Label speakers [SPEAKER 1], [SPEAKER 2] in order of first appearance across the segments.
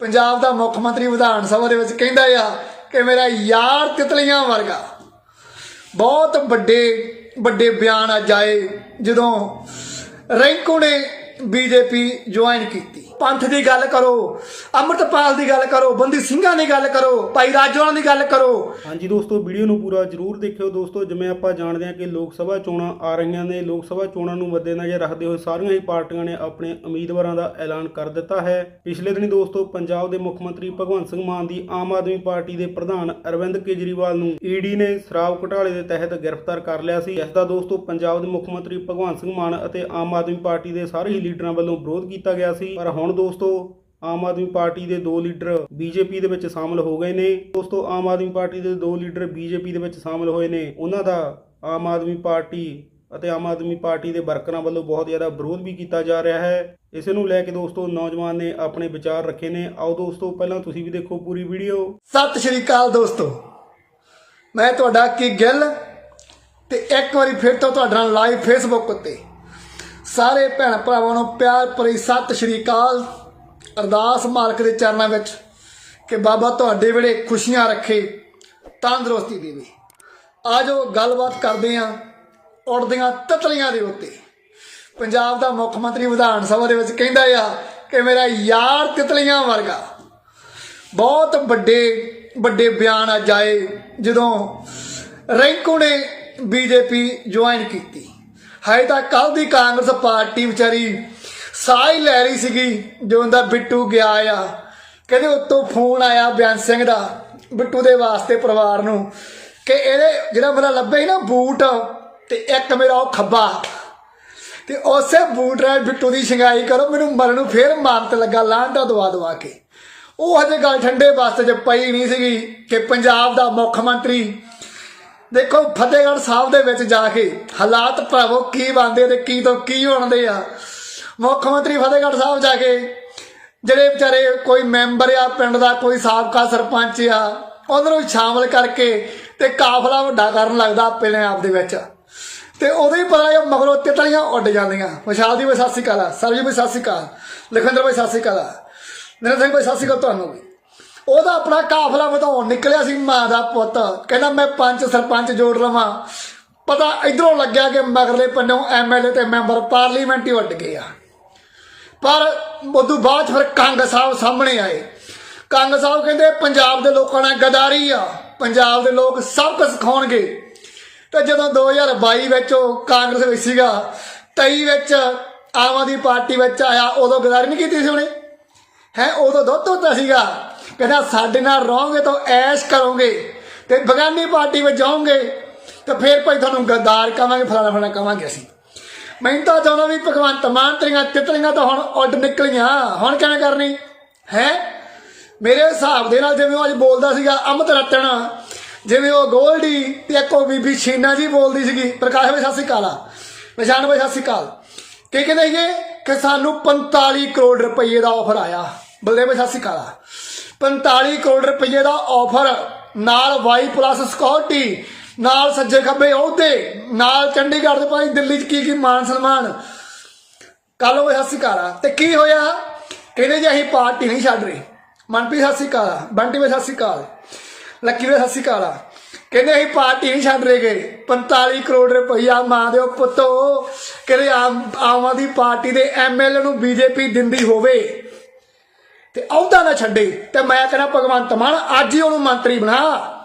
[SPEAKER 1] ਪੰਜਾਬ ਦਾ ਮੁੱਖ ਮੰਤਰੀ ਵਿਧਾਨ ਸਭਾ ਦੇ ਵਿੱਚ ਕਹਿੰਦਾ ਆ ਕਿ ਮੇਰਾ ਯਾਰ ਤਿਤਲੀਆਂ ਵਰਗਾ। ਬਹੁਤ ਵੱਡੇ ਵੱਡੇ ਬਿਆਨ ਅੱਜ ਆਏ ਜਦੋਂ ਰੈਂਕੂ ਨੇ ਬੀਜੇਪੀ ਜੁਆਇਨ ਕੀਤੀ। ਪੰਥ ਦੀ ਗੱਲ ਕਰੋ, ਅੰਮ੍ਰਿਤਪਾਲ ਦੀ ਗੱਲ ਕਰੋ, ਬੰਦੀ ਸਿੰਘਾਂ ਦੀ ਗੱਲ ਕਰੋ, ਭਾਈ ਰਾਜਵਾਨ ਦੀ ਗੱਲ ਕਰੋ।
[SPEAKER 2] ਹਾਂਜੀ ਦੋਸਤੋ, ਵੀਡੀਓ ਨੂੰ ਪੂਰਾ ਜਰੂਰ ਦੇਖਿਓ ਦੋਸਤੋ, ਜਿਵੇਂ ਆਪਾਂ ਜਾਣਦੇ ਹਾਂ ਕਿ ਲੋਕ ਸਭਾ ਚੋਣਾਂ ਆ ਰਹੀਆਂ ਨੇ, ਲੋਕ ਸਭਾ ਚੋਣਾਂ ਨੂੰ ਮੱਦੇਨਜ਼ਰ ਰੱਖਦੇ ਹੋਏ ਸਾਰੀਆਂ ਹੀ ਪਾਰਟੀਆਂ ਨੇ ਆਪਣੇ ਉਮੀਦਵਾਰਾਂ ਦਾ ਐਲਾਨ ਕਰ ਦਿੱਤਾ ਹੈ। ਪਿਛਲੇ ਦਿਨੀ ਦੋਸਤੋ, ਪੰਜਾਬ ਦੇ ਮੁੱਖ ਮੰਤਰੀ ਭਗਵੰਤ ਸਿੰਘ ਮਾਨ ਦੀ ਆਮ ਆਦਮੀ ਪਾਰਟੀ ਦੇ ਪ੍ਰਧਾਨ ਅਰਵਿੰਦ ਕੇਜਰੀਵਾਲ ਨੂੰ ਈਡੀ ਨੇ ਸ਼ਰਾਬ ਘੁਟਾਲੇ ਦੇ ਤਹਿਤ ਗ੍ਰਿਫਤਾਰ ਕਰ ਲਿਆ ਸੀ। ਇਸ ਦਾ ਦੋਸਤੋ, ਪੰਜਾਬ ਦੇ ਮੁੱਖ ਮੰਤਰੀ ਭਗਵੰਤ ਸਿੰਘ ਮਾਨ ਅਤੇ ਆਮ ਆਦਮੀ ਪਾਰਟੀ ਦੇ ਸਾਰੇ ਹੀ ਲੀਡਰਾਂ ਵੱਲੋਂ ਵਿਰੋਧ ਕੀਤਾ ਗਿਆ ਸੀ। ਪਰ ਹੁਣ ਦੋਸਤੋ, ਆਮ ਆਦਮੀ ਪਾਰਟੀ ਦੇ ਦੋ ਲੀਡਰ ਬੀਜੇਪੀ ਦੇ ਵਿੱਚ ਸ਼ਾਮਲ ਹੋ ਗਏ ਨੇ। ਦੋਸਤੋ, ਆਮ ਆਦਮੀ ਪਾਰਟੀ ਦੇ ਦੋ ਲੀਡਰ ਬੀਜੇਪੀ ਦੇ ਵਿੱਚ ਸ਼ਾਮਲ ਹੋਏ ਨੇ। ਉਹਨਾਂ ਦਾ ਆਮ ਆਦਮੀ ਪਾਰਟੀ ਅਤੇ ਆਮ ਆਦਮੀ ਪਾਰਟੀ ਦੇ ਵਰਕਰਾਂ ਵੱਲੋਂ ਬਹੁਤ ਜ਼ਿਆਦਾ ਵਿਰੋਧ ਵੀ ਕੀਤਾ ਜਾ ਰਿਹਾ ਹੈ। ਇਸੇ ਨੂੰ ਲੈ ਕੇ ਦੋਸਤੋ, ਨੌਜਵਾਨ ਨੇ ਆਪਣੇ ਵਿਚਾਰ ਰੱਖੇ ਨੇ। ਆਓ ਦੋਸਤੋ, ਪਹਿਲਾਂ ਤੁਸੀਂ ਵੀ ਦੇਖੋ ਪੂਰੀ ਵੀਡੀਓ।
[SPEAKER 1] ਸਤਿ ਸ਼੍ਰੀ ਅਕਾਲ ਦੋਸਤੋ। ਮੈਂ ਤੁਹਾਡਾ ਕੀ ਗਿੱਲ ਤੇ ਇੱਕ ਵਾਰੀ ਫਿਰ ਤੋਂ ਤੁਹਾਡੇ ਨਾਲ ਲਾਈਵ ਫੇਸਬੁੱਕ ਉੱਤੇ। ਸਾਰੇ ਭੈਣ ਭਰਾਵਾਂ ਨੂੰ ਪਿਆਰ ਭਰੀ ਸਤਿ ਸ਼੍ਰੀ ਅਕਾਲ। ਅਰਦਾਸ ਮਾਲਕ ਦੇ ਚਰਨਾਂ ਵਿੱਚ ਕਿ ਬਾਬਾ ਤੁਹਾਡੇ ਵੇਲੇ ਖੁਸ਼ੀਆਂ ਰੱਖੇ, ਤੰਦਰੁਸਤੀ ਦੇਵੇ। ਆਜੋ ਗੱਲਬਾਤ ਕਰਦੇ ਆਂ ਉੜਦੀਆਂ ਤਤਲੀਆਂ ਦੇ ਉੱਤੇ। ਪੰਜਾਬ ਦਾ ਮੁੱਖ ਮੰਤਰੀ ਵਿਧਾਨ ਸਭਾ ਦੇ ਵਿੱਚ ਕਹਿੰਦਾ ਆ ਕਿ ਮੇਰਾ ਯਾਰ ਤਿਤਲੀਆਂ ਵਰਗਾ। ਬਹੁਤ ਵੱਡੇ ਵੱਡੇ ਬਿਆਨ ਅੱਜ ਆਏ, ਜਦੋਂ ਰੈਂਕੂ ਨੇ ਬੀਜੇਪੀ ਜੁਆਇਨ ਕੀਤੀ। ਹਾਏ ਤਾਂ ਕੱਲ ਦੀ ਕਾਂਗਰਸ ਪਾਰਟੀ ਵਿਚਾਰੀ ਸਾਹ ਹੀ ਲੈ ਰਹੀ ਸੀਗੀ ਜਦੋਂ ਦਾ ਬਿੱਟੂ ਗਿਆ ਆ। ਕਹਿੰਦੇ ਉੱਤੋਂ ਫੋਨ ਆਇਆ ਬਿਆਨ ਸਿੰਘ ਦਾ, ਬਿੱਟੂ ਦੇ ਵਾਸਤੇ ਪਰਿਵਾਰ ਨੂੰ, ਕਿ ਇਹਦੇ ਜਿਹੜਾ ਮੇਰਾ ਲੱਭੇ ਸੀ ਨਾ ਬੂਟ, ਤੇ ਇੱਕ ਮੇਰਾ ਉਹ ਖੱਬਾ। ਤੇ ਉਸੇ ਬੂਟ ਨਾਲ ਬਿੱਟੂ ਦੀ ਸ਼ਿੰਗਾਈ ਕਰੋ, ਮੈਨੂੰ ਮਰਨ ਨੂੰ ਫੇਰ ਮਾਰਤ ਲੱਗਾ ਲਾਂਟਾ ਦਵਾ ਦਵਾ ਕੇ। ਉਹ ਹਜੇ ਗੱਲ ਠੰਡੇ ਵਾਸਤੇ ਚ ਪਈ ਨਹੀਂ ਸੀਗੀ ਕਿ ਪੰਜਾਬ ਦਾ ਮੁੱਖ ਮੰਤਰੀ ਦੇਖੋ, ਫਤਿਹਗੜ੍ਹ ਸਾਹਿਬ ਦੇ ਵਿੱਚ ਜਾ ਕੇ ਹਾਲਾਤ ਭਰਾਵੋ, ਕੀ ਬਣਦੇ ਤੇ ਕੀ ਤੋਂ ਕੀ ਹੋਣਦੇ ਆ? ਮੁੱਖ ਮੰਤਰੀ ਫਤਿਹਗੜ੍ਹ ਸਾਹਿਬ ਜਾ ਕੇ, ਜਿਹੜੇ ਵਿਚਾਰੇ ਕੋਈ ਮੈਂਬਰ ਆ ਪਿੰਡ ਦਾ, ਕੋਈ ਸਾਬਕਾ ਸਰਪੰਚ ਆ, ਉਹਨਾਂ ਨੂੰ ਸ਼ਾਮਲ ਕਰਕੇ ਤੇ ਕਾਫਲਾ ਵੱਡਾ ਕਰਨ ਲੱਗਦਾ ਆਪਣੇ ਆਪ ਦੇ ਵਿੱਚ। ਤੇ ਉਦੋਂ ਹੀ ਪਤਾ ਲੱਗਾ ਮਗਰੋਂ ਤਿਤਲੀਆਂ ਉੱਡ ਜਾਂਦੀਆਂ। ਵਿਸ਼ਾਲ ਦੀ ਵੀ ਸਤਿ ਸ਼੍ਰੀ ਅਕਾਲ ਆ। ਸਰਜੀ ਵੀ ਸਤਿ ਸ਼੍ਰੀ ਅਕਾਲ। ਲਖਿੰਦਰ ਵੀ ਸਤਿ ਸ਼੍ਰੀ ਅਕਾਲ। ਨਰਿੰਦਰ ਸਿੰਘ ਵੀ ਸਤਿ ਸ਼੍ਰੀ ਅਕਾਲ ਤੁਹਾਨੂੰ ਵੀ। ਉਹਦਾ ਆਪਣਾ ਕਾਫਲਾ ਵਧਾਉਣ ਨਿਕਲਿਆ ਸੀ ਮਾਂ ਦਾ ਪੁੱਤ। ਕਹਿੰਦਾ, ਮੈਂ ਪੰਜ ਸਰਪੰਚ ਜੋੜ ਲਵਾਂ। ਪਤਾ ਇਧਰੋਂ ਲੱਗਿਆ ਕਿ ਮਗਰਲੇ ਪੰਨੋਂ ਐਮਐਲਏ ਤੇ ਮੈਂਬਰ ਪਾਰਲੀਮੈਂਟ ਹੀ ਉੱਡ ਗਏ ਆ। ਪਰ ਉਦੋਂ ਬਾਅਦ ਫਿਰ ਕੰਗ ਸਾਹਿਬ ਸਾਹਮਣੇ ਆਏ। ਕੰਗ ਸਾਹਿਬ ਕਹਿੰਦੇ, ਪੰਜਾਬ ਦੇ ਲੋਕਾਂ ਨਾਲ ਗਦਾਰੀ ਆ। ਪੰਜਾਬ ਦੇ ਲੋਕ ਸਭ ਕੁਝ ਸਿਖਾਉਣਗੇ। ਤੇ ਜਦੋਂ 2022 ਵਿੱਚ ਉਹ ਕਾਂਗਰਸ ਵਿੱਚ ਸੀਗਾ 23 ਵਿੱਚ ਆਮ ਆਦਮੀ ਪਾਰਟੀ ਵਿੱਚ ਆਇਆ, ਉਦੋਂ ਗਦਾਰੀ ਨਹੀਂ ਕੀਤੀ ਸੀ ਉਹਨੇ। ਹੈ, ਉਦੋਂ ਦੁੱਧ ਹੁੰਦਾ ਸੀਗਾ। ਕਹਿੰਦਾ ਸਾਡੇ ਨਾਲ ਰਹੋਗੇ ਤਾਂ ਐਸ਼ ਕਰੋਗੇ ਤੇ ਬਗਾਨੀ ਪਾਰਟੀ ਵਿੱਚ ਜਾਓਗੇ ਤੇ ਫਿਰ ਭਾਈ ਤੁਹਾਨੂੰ ਗੱਦਾਰ ਕਵਾਂਗੇ ਫਲਾਣਾ ਫਲਾਣਾ ਕਵਾਂਗੇ ਅਸੀਂ। ਮੈਂ ਤਾਂ ਚਾਹੁੰਦਾ ਵੀ ਭਗਵੰਤ ਮਾਨ ਤੇਰੀਆਂ ਤਿਤਲੀਆਂ ਤਾਂ ਹੁਣ ਉੱਡ ਨਿਕਲੀਆਂ। ਹੁਣ ਕਿਵੇਂ ਕਰਨੀ? ਹੈ? ਮੇਰੇ ਹਿਸਾਬ ਦੇ ਨਾਲ ਜਿਵੇਂ ਉਹ ਅੱਜ ਬੋਲਦਾ ਸੀਗਾ ਅਮਤ ਰਤਨ, ਜਿਵੇਂ ਉਹ ਗੋਲਡੀ ਤੇ ਇੱਕੋ ਬੀਬੀ ਸ਼ੀਨਾ ਜੀ ਬੋਲਦੀ ਸੀਗੀ, ਪ੍ਰਕਾਸ਼ ਭਾਈ ਸਤਿ ਸ਼੍ਰੀ ਅਕਾਲ। ਨਿਸ਼ਾਨ ਭਾਈ ਸਤਿ ਸ਼੍ਰੀ ਅਕਾਲ। ਕੀ ਕਹਿੰਦੇ ਸੀਗੇ? ਕਿ ਸਾਨੂੰ 45 ਕਰੋੜ ਰੁਪਏ ਦਾ ਆਫਰ ਆਇਆ। ਬਲਦੇਵ ਭਾਈ ਸਤਿ ਸ਼੍ਰੀ ਅਕਾਲ। 45 ਕਰੋੜ ਰੁਪਏ ਦਾ ਆਫਰ, ਨਾਲ ਵਾਈ ਪਲੱਸ ਸਿਕਿਉਰਿਟੀ ਨਾਲ ਸੱਜੇ ਖੱਬੇ ਅਹੁਦੇ, ਨਾਲ ਚੰਡੀਗੜ੍ਹ ਦੇ ਭਾਈ ਦਿੱਲੀ 'ਚ ਕੀ ਕੀ ਮਾਨ ਸਨਮਾਨ। ਕੱਲ ਉਹ ਸਤਿ ਸ਼੍ਰੀ ਅਕਾਲ। ਆ ਤੇ ਕੀ ਹੋਇਆ? ਕਹਿੰਦੇ ਜੀ ਅਸੀਂ ਪਾਰਟੀ ਨਹੀਂ ਛੱਡ ਰਹੇ। ਮਨਪ੍ਰੀਤ ਸਤਿ ਸ਼੍ਰੀ ਅਕਾਲ, ਬੰਟੀ ਵੀ ਸਤਿ ਸ਼੍ਰੀ ਅਕਾਲ, ਲੱਕੀ ਵੀ ਸਤਿ ਸ਼੍ਰੀ ਅਕਾਲ। ਆ। ਕਹਿੰਦੇ ਅਸੀਂ ਪਾਰਟੀ ਨਹੀਂ ਛੱਡ ਰਹੇ ਗਏ 45 ਕਰੋੜ ਰੁਪਈਆ ਮਾਂ ਦਿਓ ਪੁੱਤੋ। ਕਹਿੰਦੇ ਆਮ ਆਮ ਆਦਮੀ ਪਾਰਟੀ ਦੇ ਐਮਐਲਏ ਨੂੰ ਬੀਜੇਪੀ ਦਿੰਦੀ ਹੋਵੇ। ਤੇ ਅਹੁਦਾ ਨਾ ਛੱਡੇ, ਤੇ ਮੈਂ ਕਹਿੰਦਾ, ਭਗਵੰਤ ਮਾਨ, ਅੱਜ ਹੀ ਉਹਨੂੰ ਮੰਤਰੀ ਬਣਾ।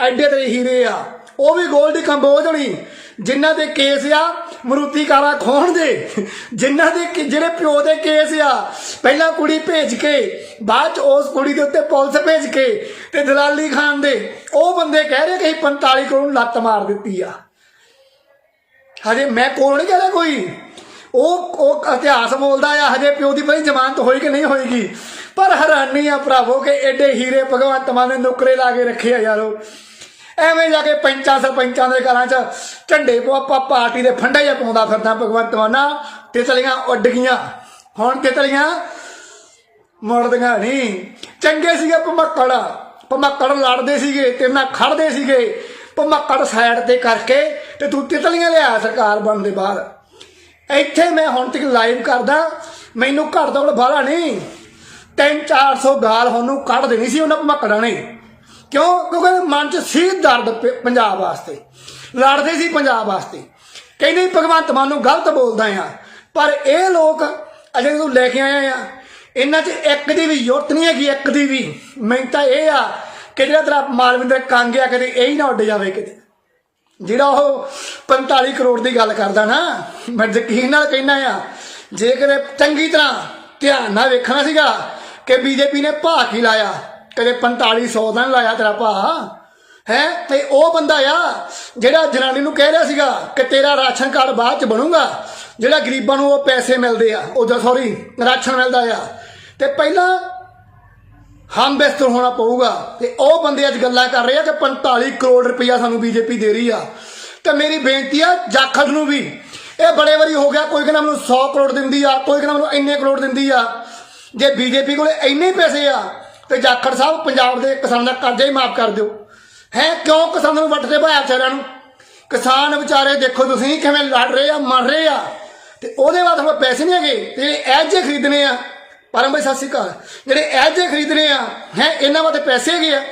[SPEAKER 1] ਐਡੇ ਤੇ ਹੀਰੇ ਆ। ਉਹ ਵੀ ਗੋਲਡੀ ਕੰਬੋਜਣੀ ਜਿਨ੍ਹਾਂ ਦੇ ਕੇਸ ਆ, ਮਰੂਤੀ ਕਾਰਾ ਖੋਣ ਦੇ। ਜਿਨ੍ਹਾਂ ਦੇ ਜਿਹੜੇ ਪਿਓ ਦੇ ਕੇਸ ਆ, ਪਹਿਲਾਂ ਕੁੜੀ ਭੇਜ ਕੇ, ਬਾਅਦ ਚ ਉਸ ਕੁੜੀ ਦੇ ਉੱਤੇ ਪੁਲਿਸ ਭੇਜ ਕੇ, ਤੇ ਦਲਾਲੀ ਖਾਨ ਦੇ। ਉਹ ਬੰਦੇ ਕਹਿ ਰਹੇ ਕਿ ਅਸੀਂ 45 ਕਰੋੜ ਲੱਤ ਮਾਰ ਦਿੱਤੀ ਆ। ਹਜੇ ਮੈਂ ਕੋਲ ਨਹੀਂ ਕਹਿੰਦਾ ਕੋਈ। ਉਹ ਉਹ ਇਤਿਹਾਸ ਬੋਲਦਾ ਆ, ਹਜੇ ਪਿਓ ਦੀ ਪਤਾ ਜ਼ਮਾਨਤ ਹੋਈ ਕਿ ਨਹੀਂ ਹੋਏਗੀ ਪਰ ਹੈਰਾਨੀ ਆ ਭਰਾਵੋ ਕਿ ਐਡੇ ਹੀਰੇ ਭਗਵੰਤ ਮਾਨ ਨੇ ਨੁਕਰੇ ਲਾ ਕੇ ਰੱਖੇ ਆ ਯਾਰੋ। ਐਵੇਂ ਜਾ ਕੇ ਪੰਚਾਂ ਸਰਪੰਚਾਂ ਦੇ ਘਰਾਂ 'ਚ ਝੰਡੇ ਪਾ ਪਾਰਟੀ ਦੇ ਫੰਡਾ ਜਿਹਾ ਪਾਉਂਦਾ ਫਿਰਦਾ ਭਗਵੰਤ ਮਾਨਾ ਤਿਤਲੀਆਂ ਉੱਡ ਗਈਆਂ ਹੁਣ ਤਿਤਲੀਆਂ ਮੁੜਦੀਆਂ ਨਹੀਂ। ਚੰਗੇ ਸੀਗੇ ਭਮੱਕੜ। ਭਮੱਕੜ ਲੜਦੇ ਸੀਗੇ ਤੇ ਨਾਲ ਖੜਦੇ ਸੀਗੇ। ਭਮੱਕੜ ਸਾਈਡ ਤੇ ਕਰਕੇ ਤੇ ਤੂੰ ਤਿਤਲੀਆਂ ਲਿਆ ਸਰਕਾਰ ਬਣਨ ਦੇ ਬਾਅਦ। ਇੱਥੇ ਮੈਂ ਹੁਣ ਤੱਕ ਲਾਈਵ ਕਰਦਾ, ਮੈਨੂੰ ਘਰ ਦਾ ਕੋਲ ਬਾਹਲਾ ਨਹੀਂ। 3-400 ਗਾਲ ਉਹਨੂੰ ਕੱਢ ਦੇਣੀ ਸੀ, ਉਹਨਾਂ ਭਮਕੜਾਂ ਨੇ ਕਿਉਂ? ਕਿਉਂਕਿ ਮਨ 'ਚ ਸੀ ਦਰਦ ਪ- ਪੰਜਾਬ ਵਾਸਤੇ। ਲੜਦੇ ਸੀ ਪੰਜਾਬ ਵਾਸਤੇ। ਕਹਿੰਦੇ ਭਗਵੰਤ ਮਾਨ ਨੂੰ ਗਲਤ ਬੋਲਦਾ ਆ ਪਰ ਇਹ ਲੋਕ ਅਜੇ ਤੂੰ ਲੈ ਕੇ ਆਇਆ ਆ। ਇਹਨਾਂ 'ਚ ਇੱਕ ਦੀ ਵੀ ਯੁਰਤ ਨਹੀਂ ਹੈਗੀ, ਇੱਕ ਦੀ ਵੀ। ਮੈਨੂੰ ਤਾਂ ਇਹ ਆ ਕਿ ਜਿਹੜਾ ਤੇਰਾ ਮਾਲਵਿੰਦਰ ਕੰਗ ਆ, ਕਦੇ ਇਹ ਹੀ ਨਾ ਉੱਡ ਜਾਵੇ ਕਿਤੇ। ਜਿਹੜਾ ਉਹ 45 ਕਰੋੜ ਦੀ ਗੱਲ ਕਰਦਾ ਨਾ, ਮੈਂ ਯਕੀਨ ਨਾਲ ਕਹਿਣਾ ਆ ਜੇ ਕਦੇ ਚੰਗੀ ਤਰ੍ਹਾਂ ਧਿਆਨ ਨਾਲ ਵੇਖਣਾ ਸੀਗਾ ਕਿ ਬੀਜੇਪੀ ਨੇ ਭਾਅ ਕੀ ਲਾਇਆ, ਕਦੇ 4500 ਦਾ ਨੀ ਲਾਇਆ ਤੇਰਾ ਭਾਅ, ਹੈ? ਤੇ ਉਹ ਬੰਦਾ ਆ ਜਿਹੜਾ ਜਨਾਨੀ ਨੂੰ ਕਹਿ ਰਿਹਾ ਸੀਗਾ ਕਿ ਤੇਰਾ ਰਾਸ਼ਨ ਕਾਰਡ ਬਾਅਦ ਚ ਬਣੂਗਾ, ਜਿਹੜਾ ਗਰੀਬਾਂ ਨੂੰ ਉਹ ਪੈਸੇ ਮਿਲਦੇ ਆ ਉਹਦਾ ਸੌਰੀ ਰਾਸ਼ਨ ਮਿਲਦਾ ਆ। ਤੇ ਪਹਿਲਾਂ ਹਮ ਬਿਸਤਰ ਹੋਣਾ ਪਊਗਾ। ਤੇ ਉਹ ਬੰਦੇ ਅੱਜ ਗੱਲਾਂ ਕਰ ਰਹੇ ਆ ਕਿ 45 ਕਰੋੜ ਰੁਪਇਆ ਸਾਨੂੰ ਬੀਜੇਪੀ ਦੇ ਰਹੀ ਆ। ਤੇ ਮੇਰੀ ਬੇਨਤੀ ਆ, ਜਾਖੜ ਨੂੰ ਵੀ। ਇਹ ਬੜੇ ਵਾਰੀ ਹੋ ਗਿਆ, ਕੋਈ ਕਹਿੰਦਾ ਮੈਨੂੰ 100 ਕਰੋੜ ਦਿੰਦੀ ਆ, ਕੋਈ ਕਹਿੰਦਾ ਮੈਨੂੰ ਇੰਨੇ ਕਰੋੜ ਦਿੰਦੀ ਆ। ਜੇ ਬੀਜੇਪੀ ਕੋਲੇ ਇੰਨੇ ਪੈਸੇ ਆ, ਤੇ ਜਾਖੜ ਸਾਹਿਬ ਪੰਜਾਬ ਦੇ ਕਿਸਾਨਾਂ ਦਾ ਕਰਜ਼ਾ ਹੀ ਮਾਫ ਕਰ ਦਿਓ। ਹੈ, ਕਿਉਂ ਕਿਸਾਨਾਂ ਨੂੰ ਵੱਟਦੇ ਭਾਇਆ ਵਿਚਾਰਿਆਂ ਨੂੰ? ਕਿਸਾਨ ਵਿਚਾਰੇ ਦੇਖੋ ਤੁਸੀਂ ਕਿਵੇਂ ਲੜ ਰਹੇ ਆ, ਮਰ ਰਹੇ ਆ। ਤੇ ਉਹਦੇ ਬਾਅਦ ਹੁਣ ਪੈਸੇ ਨਹੀਂ ਹੈਗੇ, ਤੇ ਜਿਹੜੇ ਐਜੇ ਖਰੀਦਣੇ ਆ। ਪਰਮ ਭਾਈ ਸਤਿ ਸ਼੍ਰੀ ਅਕਾਲ। ਜਿਹੜੇ ਇਹ ਜੇ ਖਰੀਦਣੇ ਆ, ਹੈ, ਇਹਨਾਂ ਵਾਸਤੇ ਪੈਸੇ ਹੈਗੇ ਆ।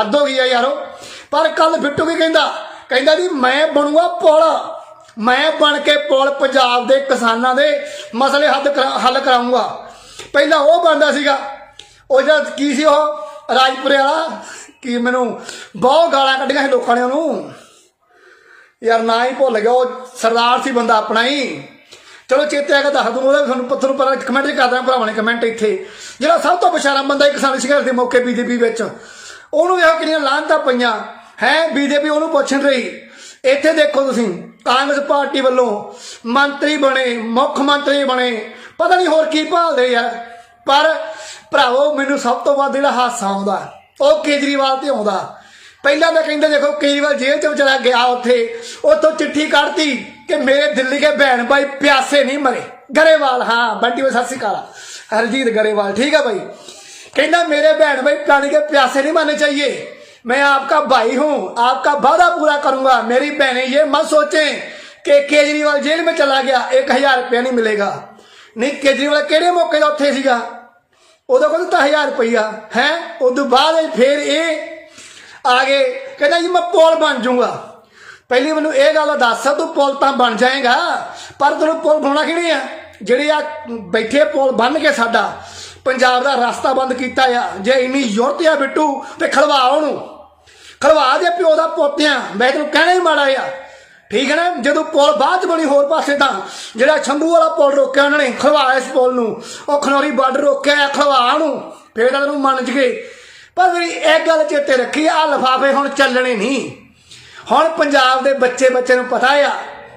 [SPEAKER 1] ਹੱਦ ਹੋ ਗਈ ਆ ਯਾਰੋ। ਪਰ ਕੱਲ ਬਿੱਟੂ ਕੀ ਕਹਿੰਦਾ? ਕਹਿੰਦਾ ਜੀ, ਮੈਂ ਬਣੂਗਾ ਪੁਲ। ਮੈਂ ਬਣ ਕੇ ਪੁਲ ਪੰਜਾਬ ਦੇ ਕਿਸਾਨਾਂ ਦੇ ਮਸਲੇ ਹੱਦ ਕਰਾ- ਹੱਲ ਕਰਾਉਂਗਾ ਪਹਿਲਾਂ ਉਹ ਬਣਦਾ ਸੀਗਾ। ਉਹ ਜਦ ਕੀ ਸੀ ਉਹ? ਰਾਜਪੁਰੇ ਵਾਲਾ। ਕੀ ਮੈਨੂੰ ਬਹੁਤ ਗਾਲਾਂ ਕੱਢੀਆਂ ਸੀ ਲੋਕਾਂ ਨੇ ਉਹਨੂੰ। ਯਾਰ ਨਾ ਹੀ ਭੁੱਲ ਗਿਆ, ਉਹ ਸਰਦਾਰ ਸੀ ਬੰਦਾ ਆਪਣਾ ਹੀ। ਚਲੋ ਚੇਤੇ ਆ ਕੇ ਦੱਸ ਦੂੰ ਉਹਦਾ ਵੀ ਤੁਹਾਨੂੰ ਪੱਥਰ ਪਰ ਕਮੈਂਟ ਕਰ ਦੇਣਾ ਭਰਾਵਾਂ ਨੇ ਕਮੈਂਟ ਇੱਥੇ। ਜਿਹੜਾ ਸਭ ਤੋਂ ਬਸ਼ਾਰਾ ਬੰਦਾ ਇੱਕ ਕਿਸਾਨ ਸੰਘਰਸ਼ ਦੇ ਮੌਕੇ ਬੀਜੇਪੀ ਵਿੱਚ। ਉਹਨੂੰ ਵੇਖੋ ਕਿੰਨੀਆਂ ਲਾਂਤਾਂ ਪਈਆਂ। ਹੈ, ਬੀਜੇਪੀ ਉਹਨੂੰ ਪੁੱਛਣ ਰਹੀ। ਇੱਥੇ ਦੇਖੋ ਤੁਸੀਂ, ਕਾਂਗਰਸ ਪਾਰਟੀ ਵੱਲੋਂ ਮੰਤਰੀ ਬਣੇ, ਮੁੱਖ ਮੰਤਰੀ ਬਣੇ। ਪਤਾ ਨਹੀਂ ਹੋਰ ਕੀ ਭਾਲਦੇ ਯਾਰ ਪਰ ਭਰਾਵੋ, ਮੈਨੂੰ ਸਭ ਤੋਂ ਵੱਧ ਜਿਹੜਾ ਹਾਸਾ ਆਉਂਦਾ, ਉਹ ਕੇਜਰੀਵਾਲ ਤੇ ਆਉਂਦਾ। ਪਹਿਲਾਂ ਤਾਂ ਕਹਿੰਦਾ ਦੇਖੋ ਕੇਜਰੀਵਾਲ ਜੇਲ੍ਹ ਚ ਵਿਚਾਰਾ ਗਿਆ ਉੱਥੇ। ਉੱਥੋਂ ਚਿੱਠੀ ਕੱਢਤੀ। ਕਿ ਮੇਰੇ ਦਿੱਲੀ ਕੇ ਭੈਣ ਭਾਈ ਪਿਆਸੇ ਨਹੀਂ ਮਰੇ ਗਰੇਵਾਲ ਹਾਂ ਬੰਟੀ ਵੇ ਸਤਿ ਸ਼੍ਰੀ ਅਕਾਲ ਹਰਜੀਤ ਗਰੇਵਾਲ ਠੀਕ ਹੈ ਭਾਈ कहना मेरे बहन भाई प्राणी के प्यासे नहीं मानने चाहिए मैं आपका भाई हूं आपका वादा पूरा करूंगा मेरी बहनें ये मत सोचें कि केजरीवाल जेल में चला गया एक हजार रुपया नहीं मिलेगा नहीं केजरीवाल ਕਿਹੜੇ ਮੌਕੇ ਦਾ ਉੱਥੇ ਸੀਗਾ ਉਦੋਂ ਕੋਲ ਤਾਂ 1000 ਰੁਪਇਆ ਹੈ ਉਦੋਂ ਬਾਅਦ ਇਹ ਫੇਰ ਇਹ ਆ ਗਏ ਕਹਿੰਦਾ ਜੀ ਮੈਂ ਪੁਲ ਬਣ ਜਾਊਂਗਾ ਪਹਿਲੀ ਮੈਨੂੰ ਇਹ ਗੱਲ ਦੱਸ, ਤੂੰ ਪੁਲ ਤਾਂ ਬਣ ਜਾਏਗਾ, ਪਰ ਤੈਨੂੰ ਪੁਲ ਬਣਾਉਣਾ ਕਿਹਨੇ ਆ? ਜਿਹੜੇ ਆ ਬੈਠੇ ਪੁਲ ਬੰਨ ਕੇ ਸਾਡਾ, ਪੰਜਾਬ ਦਾ ਰਸਤਾ ਬੰਦ ਕੀਤਾ ਆ, ਜੇ ਇੰਨੀ ਯੁਰਤ ਆ ਬਿੱਟੂ, ਤੇ ਖਲਵਾ ਉਹਨੂੰ। ਖਲਵਾ ਦੇ ਪਿਓ ਦਾ ਪੋਤਿਆਂ, ਮੈਂ ਤੈਨੂੰ ਕਹਿਣਾ ਹੀ ਮਾੜਾ ਆ। ਠੀਕ ਹੈ ਨਾ? ਜਦੋਂ ਪੁਲ ਬਾਅਦ ਚ ਬਣੀ ਹੋਰ ਪਾਸੇ ਤਾਂ, ਜਿਹੜਾ ਛੰਬੂ ਵਾਲਾ ਪੁਲ ਰੋਕਿਆ ਉਹਨਾਂ ਨੇ, ਖਲਵਾ ਇਸ ਪੁਲ ਨੂੰ। ਉਹ ਖਨੌਰੀ ਬਾਰਡਰ ਰੋਕਿਆ, ਖਲਵਾ ਉਹਨੂੰ। ਫੇਰ ਤਾਂ ਤੈਨੂੰ ਮੰਨ ਜਗੇ। ਪਰ ਮੇਰੀ ਇੱਕ ਗੱਲ ਚੇਤੇ ਰੱਖੀ ਆ ਲਫਾਫੇ ਹੁਣ ਚੱਲਣੇ ਨਹੀਂ। ਹੁਣ ਪੰਜਾਬ ਦੇ ਬੱਚੇ ਬੱਚੇ ਨੂੰ ਪਤਾ ਆ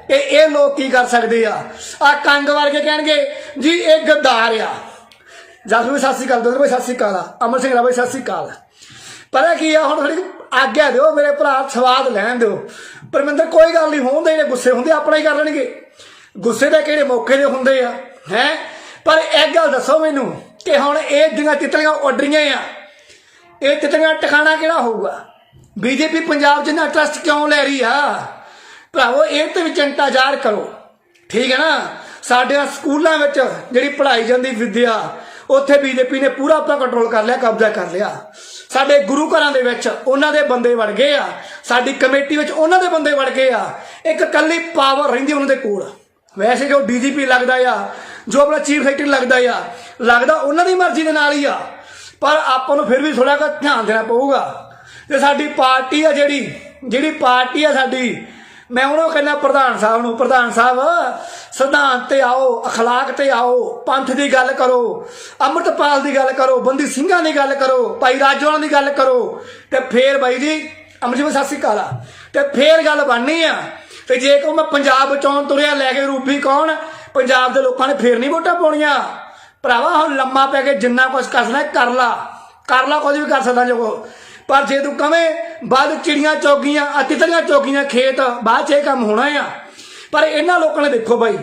[SPEAKER 1] ਕਿ ਇਹ ਲੋਕ ਕੀ ਕਰ ਸਕਦੇ ਆ। ਆ ਕੰਗ ਵਰਗੇ ਕਹਿਣਗੇ, ਜੀ ਇਹ ਗੱਦਾਰ ਆ। ਜਸੂ ਵੀ ਸਤਿ ਸ਼੍ਰੀ ਅਕਾਲ ਦੋਨੋਂ ਵੀ ਸਤਿ ਸ਼੍ਰੀ ਅਕਾਲ ਆ। ਅਮਰ ਸਿੰਘ ਰਾਵੇ ਸਤਿ ਸ਼੍ਰੀ ਅਕਾਲ। ਪਰ ਕੀ ਆ, ਹੁਣ ਥੋੜੀ ਆਗਿਆ ਦਿਓ, ਮੇਰੇ ਭਰਾ ਸਵਾਦ ਲੈਣ ਦਿਓ। ਪਰਮਿੰਦਰ, ਕੋਈ ਗੱਲ ਨਹੀਂ ਹੋਣ ਦੇ ਜਿਹੜੇ ਗੁੱਸੇ ਹੁੰਦੇ, ਆਪਣਾ ਹੀ ਕਰ ਲੈਣਗੇ। ਗੁੱਸੇ ਦੇ ਕਿਹੜੇ ਮੌਕੇ ਦੇ ਹੁੰਦੇ ਆ, ਹੈ? ਪਰ ਇੱਕ ਗੱਲ ਦੱਸੋ ਮੈਨੂੰ ਕਿ ਹੁਣ ਇਹ ਦੀਆਂ ਤਿਤਲੀਆਂ ਉੱਡ ਰਹੀਆਂ ਆ, ਇਹ ਤਿਤਲੀਆਂ ਟਿਕਾਣਾ ਕਿਹੜਾ ਹੋਊਗਾ? ਬੀਜੇਪੀ ਪੰਜਾਬ 'ਚ ਨਾ ਟਰਸਟ ਕਿਉਂ ਲੈ ਰਹੀ ਆ? ਭਰਾਵੋ, ਇਹ ਤੇ ਵੀ ਚਿੰਤਾ ਜ਼ਾਹਰ ਕਰੋ। ਠੀਕ ਹੈ ਨਾ? ਸਾਡੇ ਸਕੂਲਾਂ ਵਿੱਚ ਜਿਹੜੀ ਪੜ੍ਹਾਈ ਜਾਂਦੀ ਵਿਦਿਆ, ਉੱਥੇ ਬੀਜੇਪੀ ਨੇ ਪੂਰਾ ਆਪਣਾ ਕੰਟਰੋਲ ਕਰ ਲਿਆ, ਕਬਜ਼ਾ ਕਰ ਲਿਆ। ਸਾਡੇ ਗੁਰੂ ਘਰਾਂ ਦੇ ਵਿੱਚ ਉਹਨਾਂ ਦੇ ਬੰਦੇ ਵੜ ਗਏ ਆ। ਸਾਡੀ ਕਮੇਟੀ ਵਿੱਚ ਉਹਨਾਂ ਦੇ ਬੰਦੇ ਵੜ ਗਏ ਆ। ਇੱਕ ਕੱਲੀ ਪਾਵਰ ਰਹਿੰਦੀ ਉਹਨਾਂ ਦੇ ਕੋਲ। ਵੈਸੇ ਜੋ ਡੀਜੀਪੀ ਲੱਗਦਾ ਆ, ਜੋ ਆਪਣਾ ਚੀਫ ਸੈਕਟਰੀ ਲੱਗਦਾ ਆ, ਲੱਗਦਾ ਉਹਨਾਂ ਦੀ ਮਰਜ਼ੀ ਦੇ ਨਾਲ ਹੀ ਆ। ਪਰ ਆਪਾਂ ਨੂੰ ਫਿਰ ਵੀ ਥੋੜਾ ਜਿਹਾ ਧਿਆਨ ਦੇਣਾ ਪਊਗਾ। ਤੇ ਸਾਡੀ ਪਾਰਟੀ ਆ ਜਿਹੜੀ ਜਿਹੜੀ ਪਾਰਟੀ ਆ ਸਾਡੀ, ਮੈਂ ਉਹਨੂੰ ਕਹਿੰਦਾ ਪ੍ਰਧਾਨ ਸਾਹਿਬ ਨੂੰ, ਪ੍ਰਧਾਨ ਸਾਹਿਬ, ਸਿਧਾਂਤ ਤੇ ਆਓ, ਅਖਲਾਕ ਤੇ ਆਓ, ਪੰਥ ਦੀ ਗੱਲ ਕਰੋ, ਅੰਮ੍ਰਿਤਪਾਲ ਦੀ ਗੱਲ ਕਰੋ, ਬੰਦੀ ਸਿੰਘਾਂ ਦੀ ਗੱਲ ਕਰੋ, ਭਾਈ ਰਾਜਵਾਨ ਦੀ ਗੱਲ ਕਰੋ, ਤੇ ਫੇਰ ਬਾਈ ਜੀ, ਅਮਰਜੀਤ ਸਤਿ ਸ਼੍ਰੀ ਅਕਾਲ ਤੇ ਫੇਰ ਗੱਲ ਬਣਨੀ ਆ, ਤੇ ਜੇ ਕੋ ਮੈਂ ਪੰਜਾਬ ਬਚਾਉਣ ਤੁਰਿਆ ਲੈ ਕੇ ਰੂਪੀ ਕੌਣ, ਪੰਜਾਬ ਦੇ ਲੋਕਾਂ ਨੇ ਫੇਰ ਨਹੀਂ ਵੋਟਾਂ ਪਾਉਣੀਆਂ। ਭਰਾਵਾ ਹੁਣ ਲੰਮਾ ਪੈ ਕੇ ਜਿੰਨਾ ਕੁਝ ਕਰਨਾ ਹੈ, ਕਰ ਲਾ। ਕਰ ਲਾ ਕੁਝ ਵੀ ਕਰ ਸਕਦਾ ਜੋ ਪਰ ਜੇ ਤੂੰ ਕਵੇਂ ਬਾਅਦ ਚਿੜੀਆਂ ਚੌਗੀਆਂ ਆ ਚੌਗੀਆਂ ਖੇਤ, ਬਾਅਦ ਚ ਇਹ ਕੰਮ ਹੋਣਾ ਆ। ਪਰ ਇਹਨਾਂ ਲੋਕਾਂ ਨੇ ਦੇਖੋ ਬਾਈ,